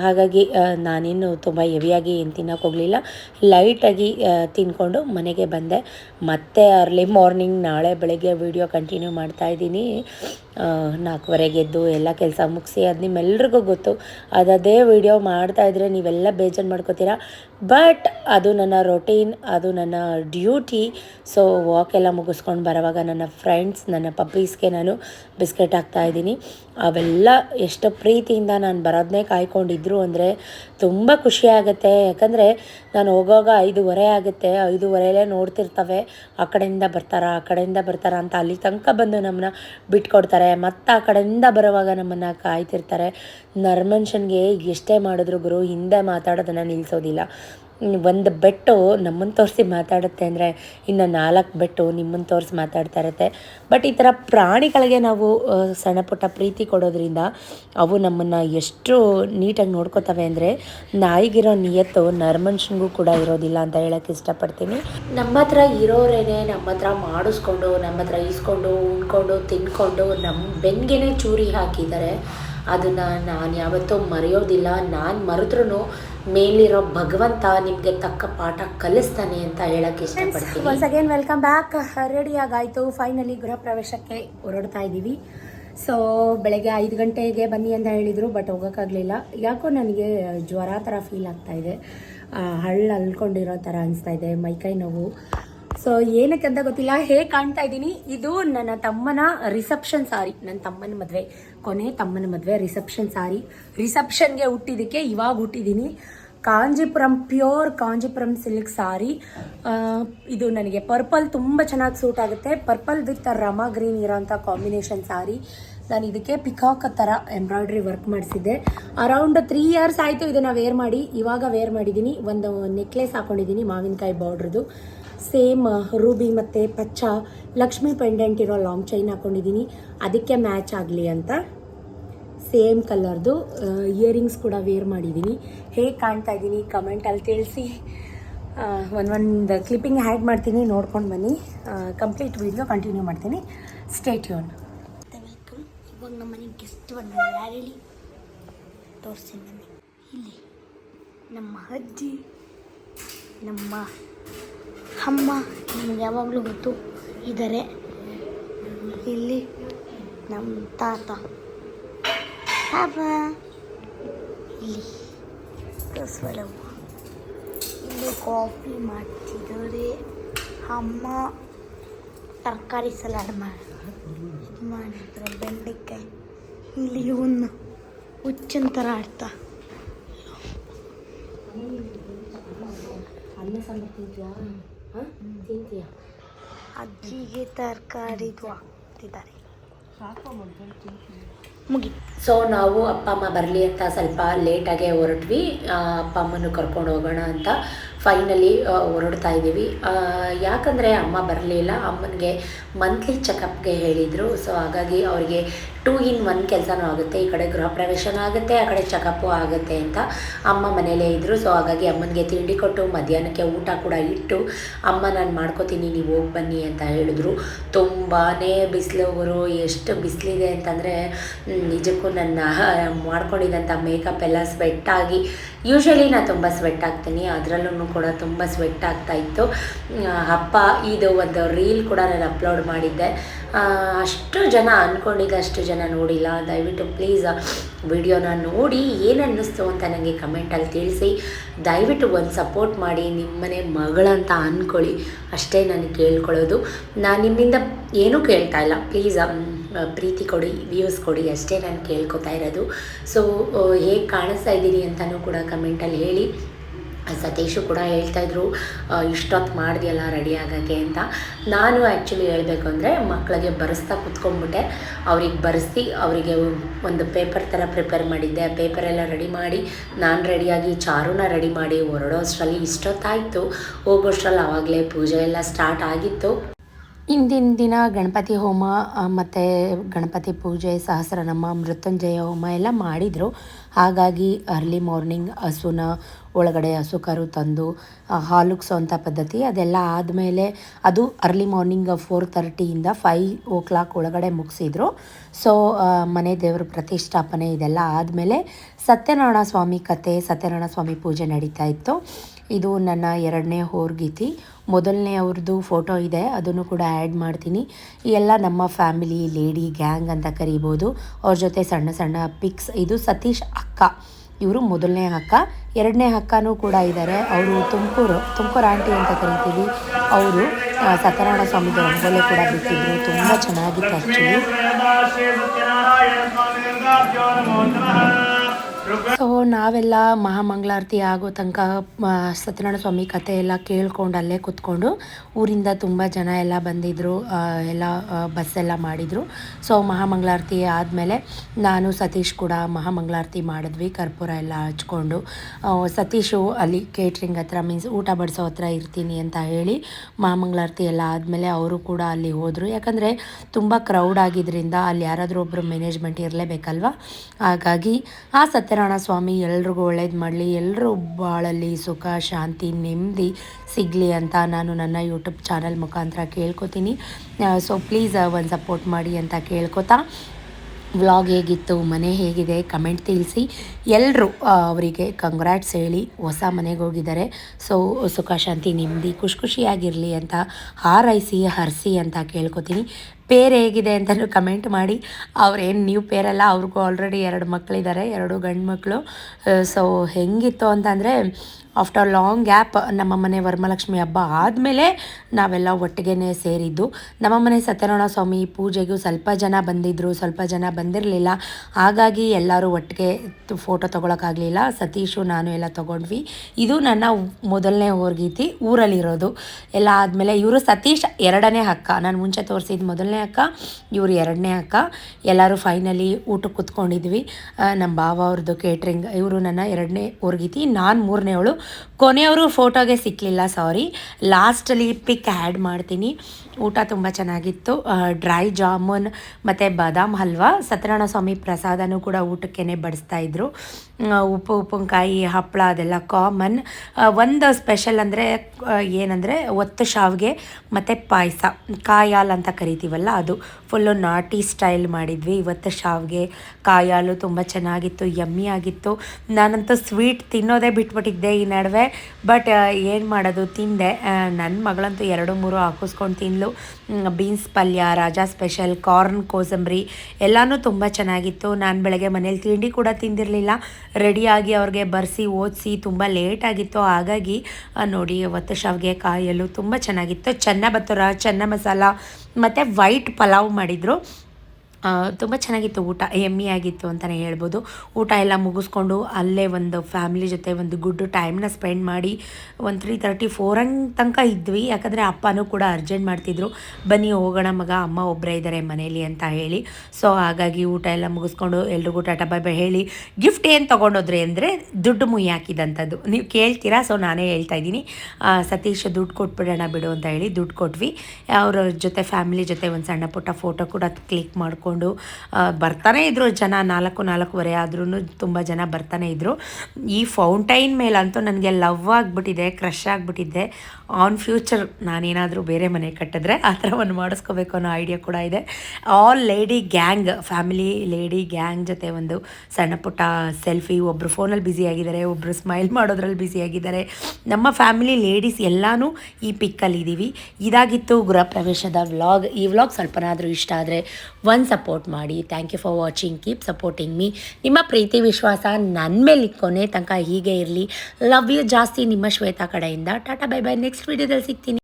ಹಾಗಾಗಿ ನಾನೇನು ತುಂಬ ಹೆವಿಯಾಗಿ ಏನು ತಿನ್ನೋಕೆ ಹೋಗಲಿಲ್ಲ. ಲೈಟಾಗಿ ತಿನ್ಕೊಂಡು ಮನೆಗೆ ಬಂದೆ. ಮತ್ತೆ ಅರ್ಲಿ ಮಾರ್ನಿಂಗ್ ನಾಳೆ ಬೆಳಗ್ಗೆ ವೀಡಿಯೋ ಕಂಟಿನ್ಯೂ ಮಾಡ್ತಾಯಿದ್ದೀನಿ ನಾಲ್ಕುವರೆಗೆ ಎದ್ದು ಎಲ್ಲ ಕೆಲಸ ಮುಗಿಸಿ ಅದು ನಿಮ್ಮೆಲ್ರಿಗೂ ಗೊತ್ತು. ಅದದೇ ವೀಡಿಯೋ ಮಾಡ್ತಾಯಿದ್ರೆ ನೀವೆಲ್ಲ ಬೇಜಾರು ಮಾಡ್ಕೋತೀರಾ? ಬಟ್ ಅದು ನನ್ನ ರೊಟೀನ್ ಅದು ನನ್ನ ಡ್ಯೂಟಿ ಸೊ ವಾಕ್ ಎಲ್ಲ ಮುಗಿಸ್ಕೊಂಡು ಬರೋವಾಗ ನನ್ನ ಫ್ರೆಂಡ್ಸ್ ನನ್ನ ಪಪ್ಪೀಸ್ಗೆ ನಾನು ಬಿಸ್ಕೆಟ್ ಹಾಕ್ತಾಯಿದ್ದೀನಿ ಅವೆಲ್ಲ ಎಷ್ಟು ಪ್ರೀತಿಯಿಂದ ನಾನು ಬರೋದನ್ನೇ ಕಾಯ್ಕೊಂಡಿದ್ರು ಅಂದರೆ ತುಂಬ ಖುಷಿ ಆಗುತ್ತೆ. ಯಾಕಂದರೆ ನಾನು ಹೋಗೋವಾಗ ಐದೂವರೆ ಆಗುತ್ತೆ. ಐದೂವರೆಯಲ್ಲೇ ನೋಡ್ತಿರ್ತವೆ. ಆ ಕಡೆಯಿಂದ ಬರ್ತಾರಾ, ಆ ಕಡೆಯಿಂದ ಬರ್ತಾರಾ ಅಂತ ಅಲ್ಲಿ ತನಕ ಬಂದು ನಮ್ಮನ್ನ ಬಿಟ್ಕೊಡ್ತಾರೆ. ಮತ್ತು ಆ ಕಡೆಯಿಂದ ಬರುವಾಗ ನಮ್ಮನ್ನು ಕಾಯ್ತಿರ್ತಾರೆ. ನರ್ಮನ್ಷನ್ಗೆ ಎಷ್ಟೇ ಮಾಡಿದ್ರು ಗುರು, ಹಿಂದೆ ಮಾತಾಡೋದನ್ನು ನಿಲ್ಲಿಸೋದಿಲ್ಲ ಒಂದು ಬೆಟ್ಟು ನಮ್ಮನ್ನು ತೋರಿಸಿ ಮಾತಾಡುತ್ತೆ ಅಂದರೆ ಇನ್ನು ನಾಲ್ಕು ಬೆಟ್ಟು ನಿಮ್ಮನ್ನು ತೋರಿಸಿ ಮಾತಾಡ್ತಾ ಇರುತ್ತೆ. ಬಟ್ ಈ ಥರ ಪ್ರಾಣಿಗಳಿಗೆ ನಾವು ಸಣ್ಣ ಪುಟ್ಟ ಪ್ರೀತಿ ಕೊಡೋದ್ರಿಂದ ಅವು ನಮ್ಮನ್ನು ಎಷ್ಟು ನೀಟಾಗಿ ನೋಡ್ಕೋತವೆ ಅಂದರೆ ನಾಯಿಗಿರೋ ನಿಯತ್ತು ನರ್ಮನ್ಷನ್ಗೂ ಕೂಡ ಇರೋದಿಲ್ಲ ಅಂತ ಹೇಳೋಕ್ಕೆ ಇಷ್ಟಪಡ್ತೀನಿ. ನಮ್ಮ ಹತ್ರ ಇರೋರೇನೆ ನಮ್ಮ ಹತ್ರ ಮಾಡಿಸ್ಕೊಂಡು, ನಮ್ಮ ಹತ್ರ ಈಸ್ಕೊಂಡು, ಉಣ್ಕೊಂಡು, ತಿನ್ಕೊಂಡು, ನಮ್ಮ ಬೆನ್ಗೆನೇ ಚೂರಿ ಹಾಕಿದ್ದಾರೆ. ಅದನ್ನು ನಾನು ಯಾವತ್ತೂ ಮರೆಯೋದಿಲ್ಲ. ನಾನು ಮರೆದ್ರೂ ಮೇಲಿರೋ ಭಗವಂತ ನಿಮಗೆ ತಕ್ಕ ಪಾಠ ಕಲಿಸ್ತಾನೆ ಅಂತ ಹೇಳಕ್ಕೆ ಇಷ್ಟಪಡ್ತೀನಿ. Once again welcome back ready ಆಗಾಯಿತು. Finally ಗೃಹ ಪ್ರವೇಶಕ್ಕೆ ಹೊರಡ್ತಾ ಇದ್ದೀವಿ ಸೊ ಬೆಳಗ್ಗೆ ಐದು ಗಂಟೆಗೆ ಬನ್ನಿ ಅಂತ ಹೇಳಿದರು ಬಟ್ ಹೋಗೋಕ್ಕಾಗಲಿಲ್ಲ. ಯಾಕೋ ನನಗೆ ಜ್ವರ ಥರ ಫೀಲ್ ಆಗ್ತಾ ಇದೆ. ಹಳ್ಳ ಅಲ್ಕೊಂಡಿರೋ ಥರ ಅನಿಸ್ತಾ ಇದೆ ಮೈಕೈ ನೋವು. ಸೊ ಏನಕ್ಕೆ ಅಂತ ಗೊತ್ತಿಲ್ಲ. ಹೇಗೆ ಕಾಣ್ತಾ ಇದ್ದೀನಿ? ಇದು ನನ್ನ ತಮ್ಮನ ರಿಸೆಪ್ಷನ್ ಸಾರಿ. ನನ್ನ ತಮ್ಮನ ಮದುವೆ ಕೊನೆ ತಮ್ಮನ ಮದುವೆ ರಿಸೆಪ್ಷನ್ ಸಾರಿ. ರಿಸೆಪ್ಷನ್ಗೆ ಹುಟ್ಟಿದ್ದಕ್ಕೆ ಇವಾಗ ಹುಟ್ಟಿದ್ದೀನಿ ಕಾಂಜಿಪುರಂ, ಪ್ಯೂರ್ ಕಾಂಜಿಪುರಂ ಸಿಲ್ಕ್ ಸಾರಿ. ಇದು ನನಗೆ ಪರ್ಪಲ್ ತುಂಬ ಚೆನ್ನಾಗಿ ಸೂಟ್ ಆಗುತ್ತೆ. ಪರ್ಪಲ್ ವಿತ್ ರಮಾ ಗ್ರೀನ್ ಇರೋಂಥ ಕಾಂಬಿನೇಷನ್ ಸಾರಿ. ನಾನು ಇದಕ್ಕೆ ಪಿಕಾಕ್ ಥರ ಎಂಬ್ರಾಯ್ಡ್ರಿ ವರ್ಕ್ ಮಾಡಿಸಿದ್ದೆ. ಅರೌಂಡ್ ತ್ರೀ ಇಯರ್ಸ್ ಆಯಿತು ಇದನ್ನು ವೇರ್ ಮಾಡಿ. ಇವಾಗ ವೇರ್ ಮಾಡಿದ್ದೀನಿ ಒಂದು ನೆಕ್ಲೆಸ್ ಹಾಕ್ಕೊಂಡಿದ್ದೀನಿ ಮಾವಿನಕಾಯಿ ಬಾರ್ಡ್ರದು ಸೇಮ್ ರೂಬಿ ಮತ್ತು ಪಚ್ಚ, ಲಕ್ಷ್ಮಿ ಪೆಂಡೆಂಟ್ ಇರೋ ಲಾಂಗ್ ಚೈನ್ ಹಾಕ್ಕೊಂಡಿದ್ದೀನಿ ಅದಕ್ಕೆ ಮ್ಯಾಚ್ ಆಗಲಿ ಅಂತ. ಸೇಮ್ ಕಲರ್ದು ಇಯರಿಂಗ್ಸ್ ಕೂಡ ವೇರ್ ಮಾಡಿದ್ದೀನಿ ಹೇಗೆ ಕಾಣ್ತಾ ಇದ್ದೀನಿ ಕಮೆಂಟಲ್ಲಿ ತಿಳಿಸಿ. ಒಂದು ಒಂದು ಕ್ಲಿಪ್ಪಿಂಗ್ ಹ್ಯಾಡ್ ಮಾಡ್ತೀನಿ, ನೋಡ್ಕೊಂಡು ಬನ್ನಿ. ಕಂಪ್ಲೀಟ್ ವಿಡಿಯೋ ಕಂಟಿನ್ಯೂ ಮಾಡ್ತೀನಿ. ಸ್ಟೇಟ್ ಯೂನ್ ವೆಲ್ಕಮ್ ಇವಾಗ ನಮ್ಮ ಮನೆಗೆ ಗೆಸ್ಟ್ ಬಂದಿದ್ದಾರೆ ತೋರಿಸ್ತೀನಿ ಇಲ್ಲಿ ನಮ್ಮ ಅಜ್ಜಿ, ನಮ್ಮ ಅಮ್ಮ ನಿಮ್ಗೆ ಯಾವಾಗಲೂ ಗೊತ್ತು ಇದ್ದಾರೆ ಇಲ್ಲಿ ನಮ್ಮ ತಾತ. ಪಾಪ ಇಲ್ಲಿ ಕಸ್ವಲವ್ವ ಇಲ್ಲಿ ಕಾಫಿ ಮಾಡ್ತಿದ್ದಾರೆ ಅಮ್ಮ ತರಕಾರಿ ಸಲಾಡ್ ಮಾಡಿ ಇದು ಮಾಡಿದ್ರು ಬೆಂಡೆಕಾಯಿ ಇಲ್ಲಿ ಇವನು ಹುಚ್ಚಿನ ಥರ ಆಡ್ತಾ ಅನ್ನ ಸಾಂಬಾರು ತಿಂತೀಯಾ ಹಾಂ ತಿಂತೀಯಾ ಅಜ್ಜಿಗೆ ತರಕಾರಿ ಇದು ಹಾಕ್ತಿದ್ದಾರೆ ಮುಗಿ ಸೊ ನಾವು ಅಪ್ಪ, ಅಮ್ಮ ಬರಲಿ ಅಂತ ಸ್ವಲ್ಪ ಲೇಟಾಗೆ ಹೊರಟ್ವಿ. ಅಪ್ಪ ಅಮ್ಮನ ಕರ್ಕೊಂಡು ಹೋಗೋಣ ಅಂತ ಫೈನಲಿ ಹೊರಡ್ತಾ ಇದ್ದೀವಿ. ಯಾಕಂದರೆ ಅಮ್ಮ ಬರಲಿಲ್ಲ. ಅಮ್ಮನಿಗೆ ಮಂತ್ಲಿ ಚೆಕಪ್ಗೆ ಹೇಳಿದರು. ಸೊ ಹಾಗಾಗಿ ಅವರಿಗೆ ಟೂ ಇನ್ ಒನ್ ಕೆಲಸನೂ ಆಗುತ್ತೆ, ಈ ಕಡೆ ಗೃಹ ಪ್ರವೇಶನೂ ಆಗುತ್ತೆ, ಆ ಕಡೆ ಚೆಕಪ್ಪು ಆಗುತ್ತೆ ಅಂತ ಅಮ್ಮ ಮನೇಲೇ ಇದ್ದರು ಸೊ ಹಾಗಾಗಿ ಅಮ್ಮನಿಗೆ ತಿಂಡಿ ಕೊಟ್ಟು, ಮಧ್ಯಾಹ್ನಕ್ಕೆ ಊಟ ಕೂಡ ಇಟ್ಟು, ಅಮ್ಮ, ನಾನು ಮಾಡ್ಕೋತೀನಿ, ನೀವು ಹೋಗಿ ಬನ್ನಿ ಅಂತ ಹೇಳಿದ್ರು. ತುಂಬಾ ಬಿಸಿಲು ಗುರು, ಎಷ್ಟು ಬಿಸಿಲಿದೆ ಅಂತಂದರೆ ನಿಜಕ್ಕೂ ನನ್ನ ಮಾಡ್ಕೊಂಡಿದ್ದಂಥ ಮೇಕಪ್ ಎಲ್ಲ ಸ್ವೆಟ್ಟಾಗಿ ಯೂಶ್ವಲಿ ನಾನು ತುಂಬ ಸ್ವೆಟ್ ಆಗ್ತೀನಿ ಅದರಲ್ಲೂ ಕೂಡ ತುಂಬ ಸ್ವೆಟ್ ಆಗ್ತಾ ಇತ್ತು. ಆ, ಹಬ್ಬ ಇದು ಒಂದು ರೀಲ್ ಕೂಡ ನಾನು ಅಪ್ಲೋಡ್ ಮಾಡಿದ್ದೆ. ಅಷ್ಟು ಜನ ಅಂದ್ಕೊಂಡಿದ್ದಷ್ಟು ಜನ ನೋಡಿಲ್ಲ. ದಯವಿಟ್ಟು ಪ್ಲೀಸ್ ವಿಡಿಯೋನ ನೋಡಿ. ಏನು ಅನ್ನಿಸ್ತು ಅಂತ ನನಗೆ ಕಮೆಂಟಲ್ಲಿ ತಿಳಿಸಿ. ದಯವಿಟ್ಟು ಒಂದು ಸಪೋರ್ಟ್ ಮಾಡಿ. ನಿಮ್ಮನೆ ಮಗಳಂತ ಅಂದ್ಕೊಳ್ಳಿ ಅಷ್ಟೇ ನಾನು ಕೇಳ್ಕೊಳ್ಳೋದು. ನಾನು ನಿಮ್ಮಿಂದ ಏನೂ ಕೇಳ್ತಾ ಇಲ್ಲ. ಪ್ಲೀಸ್ ಪ್ರೀತಿ ಕೊಡಿ ವ್ಯೂಸ್ ಕೊಡಿ ಅಷ್ಟೇ ನಾನು ಕೇಳ್ಕೊತಾ ಇರೋದು. ಸೊ ಹೇಗೆ ಕಾಣಿಸ್ತಾ ಇದ್ದೀನಿ ಅಂತಲೂ ಕೂಡ ಕಮೆಂಟಲ್ಲಿ ಹೇಳಿ. ಸತೀಶು ಕೂಡ ಹೇಳ್ತಾಯಿದ್ರು ಇಷ್ಟೊತ್ತು ಮಾಡಿದೆಯಲ್ಲ ರೆಡಿ ಆಗೋಕ್ಕೆ ಅಂತ. ನಾನು ಆ್ಯಕ್ಚುಲಿ ಹೇಳಬೇಕು ಅಂದರೆ ಮಕ್ಕಳಿಗೆ ಬರೆಸ್ತಾ ಕುತ್ಕೊಂಡ್ಬಿಟ್ಟೆ. ಅವ್ರಿಗೆ ಬರೆಸಿ, ಅವರಿಗೆ ಒಂದು ಪೇಪರ್ ಥರ ಪ್ರಿಪೇರ್ ಮಾಡಿದ್ದೆ. ಪೇಪರೆಲ್ಲ ರೆಡಿ ಮಾಡಿ, ನಾನು ರೆಡಿಯಾಗಿ ಚಾರುನ ರೆಡಿ ಮಾಡಿ ಹೊರಡೋ ಅಷ್ಟರಲ್ಲಿ ಇಷ್ಟೊತ್ತಾಯಿತು. ಹೋಗೋಷ್ಟರಲ್ಲಿ ಆವಾಗಲೇ ಪೂಜೆ ಎಲ್ಲ ಸ್ಟಾರ್ಟ್ ಆಗಿತ್ತು. ಇಂದಿನ ದಿನ ಗಣಪತಿ ಹೋಮ ಮತ್ತು ಗಣಪತಿ ಪೂಜೆ ಸಹಸ್ರನಾಮ ಮೃತ್ಯುಂಜಯ ಹೋಮ ಎಲ್ಲ ಮಾಡಿದರು. ಹಾಗಾಗಿ ಅರ್ಲಿ ಮಾರ್ನಿಂಗ್ ಹಸುನ ಒಳಗಡೆ ಹಸು ಕರು ತಂದು ಆ, ಹಾಲುಗ್ಸೋಂಥ ಪದ್ಧತಿ ಅದೆಲ್ಲ ಆದಮೇಲೆ ಅದು ಅರ್ಲಿ ಮಾರ್ನಿಂಗ್ ಫೋರ್ ತರ್ಟಿಯಿಂದ ಫೈವ್ ಓ ಕ್ಲಾಕ್ ಒಳಗಡೆ ಮುಗಿಸಿದ್ರು. ಸೊ ಮನೆ ದೇವರ ಪ್ರತಿಷ್ಠಾಪನೆ ಇದೆಲ್ಲ ಆದಮೇಲೆ ಸತ್ಯನಾರಾಯಣ ಸ್ವಾಮಿ ಕತೆ ಸತ್ಯನಾರಾಯಣ ಸ್ವಾಮಿ ಪೂಜೆ ನಡೀತಾ ಇತ್ತು. ಇದು ನನ್ನ ಎರಡನೇ ಹೋರ್ಗೀತಿ. ಮೊದಲನೇ ಅವ್ರದ್ದು ಫೋಟೋ ಇದೆ, ಅದನ್ನು ಕೂಡ ಆ್ಯಡ್ ಮಾಡ್ತೀನಿ. ಎಲ್ಲ ನಮ್ಮ ಫ್ಯಾಮಿಲಿ ಲೇಡಿ ಗ್ಯಾಂಗ್ ಅಂತ ಕರಿಬೋದು. ಅವ್ರ ಜೊತೆ ಸಣ್ಣ ಸಣ್ಣ ಪಿಕ್ಸ್ ಇದು ಸತೀಶ್ ಅಕ್ಕ. ಇವರು ಮೊದಲನೇ ಅಕ್ಕ. ಎರಡನೇ ಅಕ್ಕನೂ ಕೂಡ ಇದ್ದಾರೆ ಅವರು ತುಮಕೂರು ತುಮಕೂರು ಆಂಟಿ ಅಂತ ಕರಿತೀವಿ. ಅವರು ಸತ್ಯನಾರಾಯಣ ಸ್ವಾಮಿ ರಂಗೋಲೆ ಕೂಡ ಬಿಟ್ಟಿದ್ರು. ತುಂಬ ಚೆನ್ನಾಗಿತ್ತು ಆ್ಯಕ್ಚುಲಿ ಸೊ ನಾವೆಲ್ಲ ಮಹಾಮಂಗಳಾರತಿ ಆಗೋ ತನಕ ಸತ್ಯನಾರಾಯಣ ಸ್ವಾಮಿ ಕತೆ ಎಲ್ಲ ಕೇಳ್ಕೊಂಡು ಅಲ್ಲೇ ಕೂತ್ಕೊಂಡು ಊರಿಂದ ತುಂಬ ಜನ ಎಲ್ಲ ಬಂದಿದ್ದರು ಎಲ್ಲ ಬಸ್ ಎಲ್ಲ ಮಾಡಿದರು. ಸೊ ಮಹಾಮಂಗಳಾರತಿ ಆದಮೇಲೆ ನಾನು ಸತೀಶ್ ಕೂಡ ಮಹಾಮಂಗಳಾರತಿ ಮಾಡಿದ್ವಿ, ಕರ್ಪೂರ ಎಲ್ಲ ಹಚ್ಕೊಂಡು. ಸತೀಶು ಅಲ್ಲಿ ಕೇಟ್ರಿಂಗ್ ಹತ್ರ ಮೀನ್ಸ್ ಊಟ ಬಡಿಸೋ ಹತ್ರ ಇರ್ತೀನಿ ಅಂತ ಹೇಳಿ ಮಹಾಮಂಗಳಾರತಿ ಎಲ್ಲ ಆದಮೇಲೆ ಅವರು ಕೂಡ ಅಲ್ಲಿ ಹೋದರು. ಯಾಕಂದರೆ ತುಂಬ ಕ್ರೌಡ್ ಆಗಿದ್ದರಿಂದ ಅಲ್ಲಿ ಯಾರಾದರೂ ಒಬ್ಬರು ಮ್ಯಾನೇಜ್ಮೆಂಟ್ ಇರಲೇಬೇಕಲ್ವ? ಹಾಗಾಗಿ ಆ ಸತ್ಯನಾರಾಯಣ ಸ್ವಾಮಿ ಎಲ್ರಿಗೂ ಒಳ್ಳೇದು ಮಾಡಲಿ. ಎಲ್ಲರೂ ಬಾಳಲ್ಲಿ ಸುಖ, ಶಾಂತಿ, ನೆಮ್ಮದಿ ಸಿಗಲಿ ಅಂತ ನಾನು ನನ್ನ ಯೂಟ್ಯೂಬ್ ಚಾನಲ್ ಮುಖಾಂತರ ಕೇಳ್ಕೊತೀನಿ. ಸೊ ಪ್ಲೀಸ್ ಒಂದು ಸಪೋರ್ಟ್ ಮಾಡಿ ಅಂತ ಕೇಳ್ಕೊತಾ. ವ್ಲಾಗ್ ಹೇಗಿತ್ತು, ಮನೆ ಹೇಗಿದೆ, ಕಮೆಂಟ್ ತಿಳಿಸಿ. ಎಲ್ಲರೂ ಅವರಿಗೆ ಕಂಗ್ರಾಟ್ಸ್ ಹೇಳಿ ಹೊಸ ಮನೆಗೆ ಹೋಗಿದ್ದಾರೆ. ಸೊ, ಸುಖ, ಶಾಂತಿ, ನೆಮ್ಮದಿ, ಖುಷಿ ಖುಷಿಯಾಗಿರಲಿ ಅಂತ ಹಾರೈಸಿ, ಹರಿಸಿ ಅಂತ ಕೇಳ್ಕೊತೀನಿ. ಪೇರ್ ಹೇಗಿದೆ ಅಂತಲೂ ಕಮೆಂಟ್ ಮಾಡಿ. ಅವ್ರೇನು ನ್ಯೂ ಪೇರಲ್ಲ ಅವ್ರಿಗೂ ಆಲ್ರೆಡಿ ಎರಡು ಮಕ್ಕಳಿದ್ದಾರೆ ಎರಡು ಗಂಡು ಮಕ್ಕಳು ಸೊ ಹೆಂಗಿತ್ತು ಅಂತಂದರೆ ಆಫ್ಟರ್ ಲಾಂಗ್ ಗ್ಯಾಪ್ ನಮ್ಮ ಮನೆ ವರಮಹಾಲಕ್ಷ್ಮಿ ಹಬ್ಬ ಆದಮೇಲೆ ನಾವೆಲ್ಲ ಒಟ್ಟಿಗೆ ಸೇರಿದ್ದು. ನಮ್ಮ ಮನೆ ಸತ್ಯನಾರಾಯಣ ಸ್ವಾಮಿ ಪೂಜೆಗೂ ಸ್ವಲ್ಪ ಜನ ಬಂದಿದ್ದರು ಸ್ವಲ್ಪ ಜನ ಬಂದಿರಲಿಲ್ಲ. ಹಾಗಾಗಿ ಎಲ್ಲರೂ ಒಟ್ಟಿಗೆ ಫೋಟೋ ತೊಗೊಳಕ್ಕಾಗಲಿಲ್ಲ. ಸತೀಶು, ನಾನು ಎಲ್ಲ ತೊಗೊಂಡ್ವಿ. ಇದು ನನ್ನ ಮೊದಲನೇ ಹೋರ್ಗೀತಿ, ಊರಲ್ಲಿರೋದು. ಎಲ್ಲ ಆದಮೇಲೆ ಇವರು ಸತೀಶ್ ಎರಡನೇ ಹಕ್ಕ ನಾನು ಮುಂಚೆ ತೋರಿಸಿದ ಮೊದಲನೇ ಅಕ್ಕ ಇವರು ಎರಡನೇ ಅಕ್ಕ. ಎಲ್ಲರೂ ಫೈನಲಿ ಊಟಕ್ಕೆ ಕೂತ್ಕೊಂಡಿದ್ವಿ. ನಮ್ಮ ಭಾವ ಅವ್ರದ್ದು ಕೇಟ್ರಿಂಗ್ ಇವರು ನನ್ನ ಎರಡನೇ ಊರ್ಗಿತಿ ನಾನು ಮೂರನೇ ಅವಳು ಕೊನೆಯವರು ಫೋಟೋಗೆ ಸಿಕ್ಕಲಿಲ್ಲ ಸಾರಿ ಲಾಸ್ಟಲ್ಲಿ ಪಿಕ್ ಆ್ಯಡ್ ಮಾಡ್ತೀನಿ. ಊಟ ತುಂಬ ಚೆನ್ನಾಗಿತ್ತು. ಡ್ರೈ ಜಾಮೂನ್ ಮತ್ತು ಬಾದಾಮ್ ಹಲ್ವಾ ಸತ್ಯನಾರಾಯಣ ಸ್ವಾಮಿ ಪ್ರಸಾದನೂ ಕೂಡ ಊಟಕ್ಕೇ ಬಡಿಸ್ತಾ ಇದ್ರು. ಆ, ಉಪ್ಪು, ಉಪ್ಪಿನಕಾಯಿ, ಹಪ್ಪಳ ಅದೆಲ್ಲ ಕಾಮನ್ ಒಂದು ಸ್ಪೆಷಲ್ ಅಂದರೆ ಏನಂದರೆ ಒತ್ತು ಶಾವಿಗೆ ಮತ್ತು ಪಾಯಸ. ಕಾಯಾಲ್ ಅಂತ ಕರಿತೀವಲ್ಲ ಅದು. ಫುಲ್ಲು ನಾಟಿ ಸ್ಟೈಲ್ ಮಾಡಿದ್ವಿ. ಇವತ್ತು ಶಾವಿಗೆ, ಕಾಯಾಲು ತುಂಬ ಚೆನ್ನಾಗಿತ್ತು ಯಮ್ಮಿ ಆಗಿತ್ತು. ನಾನಂತೂ ಸ್ವೀಟ್ ತಿನ್ನೋದೇ ಬಿಟ್ಬಿಟ್ಟಿದ್ದೆ ಈ ನಡುವೆ. ಬಟ್ ಏನು ಮಾಡೋದು, ತಿಂದೆ. ನನ್ನ ಮಗಳಂತೂ ಎರಡು ಮೂರು ಹಾಕಿಸ್ಕೊಂಡು ತಿಂದ್ಲು. ಬೀನ್ಸ್ ಪಲ್ಯ, ರಾಜಾ ಸ್ಪೆಷಲ್, ಕಾರ್ನ್, ಕೋಸಂಬರಿ, ಎಲ್ಲನೂ ತುಂಬ ಚೆನ್ನಾಗಿತ್ತು. ನಾನು ಬೆಳಗ್ಗೆ ಮನೇಲಿ ತಿಂಡಿ ಕೂಡ ತಿಂದಿರಲಿಲ್ಲ. ರೆಡಿಯಾಗಿ ಅವ್ರಿಗೆ ಬರೆಸಿ, ಓದಿಸಿ ತುಂಬ ಲೇಟ್ ಆಗಿತ್ತು. ಹಾಗಾಗಿ ನೋಡಿ ಒತ್ತು ಶಾವಿಗೆ ಕಾಯಲು ತುಂಬ ಚೆನ್ನಾಗಿತ್ತು. ಚೆನ್ನ ಬತ್ತೂರ, ಚೆನ್ನ ಮಸಾಲ, ಮತ್ತು ವೈಟ್ ಪಲಾವ್ ಮಾಡಿದರು. ತುಂಬ ಚೆನ್ನಾಗಿತ್ತು ಊಟ, ಎಮ್ಮಿ ಆಗಿತ್ತು ಅಂತಲೇ ಹೇಳ್ಬೋದು. ಊಟ ಎಲ್ಲ ಮುಗಿಸ್ಕೊಂಡು ಅಲ್ಲೇ ಒಂದು ಫ್ಯಾಮಿಲಿ ಜೊತೆ ಒಂದು ಗುಡ್ ಟೈಮ್ನ ಸ್ಪೆಂಡ್ ಮಾಡಿ ಒಂದು ತ್ರೀ ತರ್ಟಿ ಫೋರ್ ಹಂಗೆ ತನಕ ಇದ್ವಿ. ಯಾಕಂದರೆ ಅಪ್ಪನೂ ಕೂಡ ಅರ್ಜೆಂಟ್ ಮಾಡ್ತಿದ್ರು. ಬನ್ನಿ ಹೋಗೋಣ ಮಗ, ಅಮ್ಮ ಒಬ್ಬರೇ ಇದ್ದಾರೆ ಮನೇಲಿ ಅಂತ ಹೇಳಿ. ಸೊ ಹಾಗಾಗಿ ಊಟ ಎಲ್ಲ ಮುಗಿಸ್ಕೊಂಡು ಎಲ್ರಿಗೂ ಟಾಟಾ ಬಾಯ್ ಬಾಯ್ ಹೇಳಿ ಗಿಫ್ಟ್ ಏನು ತೊಗೊಂಡೋದ್ರಿ? ಅಂದರೆ ದುಡ್ಡು ಮುಯಿ ಹಾಕಿದಂಥದ್ದು ನೀವು ಕೇಳ್ತೀರಾ? ಸೊ ನಾನೇ ಹೇಳ್ತಾ ಇದ್ದೀನಿ. ಸತೀಶ್ ದುಡ್ಡು ಕೊಟ್ಬಿಡೋಣ ಬಿಡು ಅಂತ ಹೇಳಿ ದುಡ್ಡು ಕೊಟ್ವಿ. ಅವ್ರ ಜೊತೆ ಫ್ಯಾಮಿಲಿ ಜೊತೆ ಒಂದು ಸಣ್ಣ ಪುಟ್ಟ ಫೋಟೋ ಕೂಡ ಕ್ಲಿಕ್ ಮಾಡಿಕೊಂಡು ಬರ್ತಾನೆ ಇದ್ರು ಜನ, ನಾಲ್ಕು, ನಾಲ್ಕೂವರೆ ಆದ್ರೂ ತುಂಬ ಜನ ಬರ್ತಾನೆ ಇದ್ರು. ಈ ಫೌಂಟೈನ್ ಮೇಲಂತೂ ನನಗೆ ಲವ್ ಆಗಿಬಿಟ್ಟಿದೆ ಕ್ರಶ್ ಆಗಿಬಿಟ್ಟಿದ್ದೆ ಆನ್ ಫ್ಯೂಚರ್ ನಾನೇನಾದರೂ ಬೇರೆ ಮನೆ ಕಟ್ಟಿದ್ರೆ ಆ ಥರ ಒಂದು ಮಾಡಿಸ್ಕೋಬೇಕು ಅನ್ನೋ ಐಡಿಯಾ ಕೂಡ ಇದೆ. All lady gang, family lady gang ಜೊತೆ ಒಂದು ಸಣ್ಣ ಪುಟ್ಟ ಸೆಲ್ಫಿ ಒಬ್ಬರು ಫೋನಲ್ಲಿ ಬ್ಯುಸಿ ಆಗಿದ್ದಾರೆ ಒಬ್ಬರು ಸ್ಮೈಲ್ ಮಾಡೋದ್ರಲ್ಲಿ ಬ್ಯುಸಿ ಆಗಿದ್ದಾರೆ. ನಮ್ಮ ಫ್ಯಾಮಿಲಿ ಲೇಡೀಸ್ ಎಲ್ಲಾನು ಈ ಪಿಕ್ಕಲ್ಲಿ ಇದ್ದೀವಿ ಇದಾಗಿತ್ತು ಗೃಹ ಪ್ರವೇಶದ ವ್ಲಾಗ್. ಈ ವ್ಲಾಗ್ ಸ್ವಲ್ಪನಾದರೂ ಇಷ್ಟ ಆದರೆ ಒಂದು ಸಪೋರ್ಟ್ ಮಾಡಿ. Thank you for watching keep supporting me ನಿಮ್ಮ ಪ್ರೀತಿ, ವಿಶ್ವಾಸ ನನ್ನ ಮೇಲೆ ಕೊನೆ ತನಕ ಹೀಗೆ ಇರಲಿ. ಲವ್ ಯು ಜಾಸ್ತಿ ನಿಮ್ಮ ಶ್ವೇತಾ ಕಡೆಯಿಂದ. ಟಾಟಾ ಬೈ ಬೈ ನೆಕ್ಸ್ಟ್ ವೀಡಿಯೋದಲ್ಲಿ ಸಿಗ್ತೀನಿ.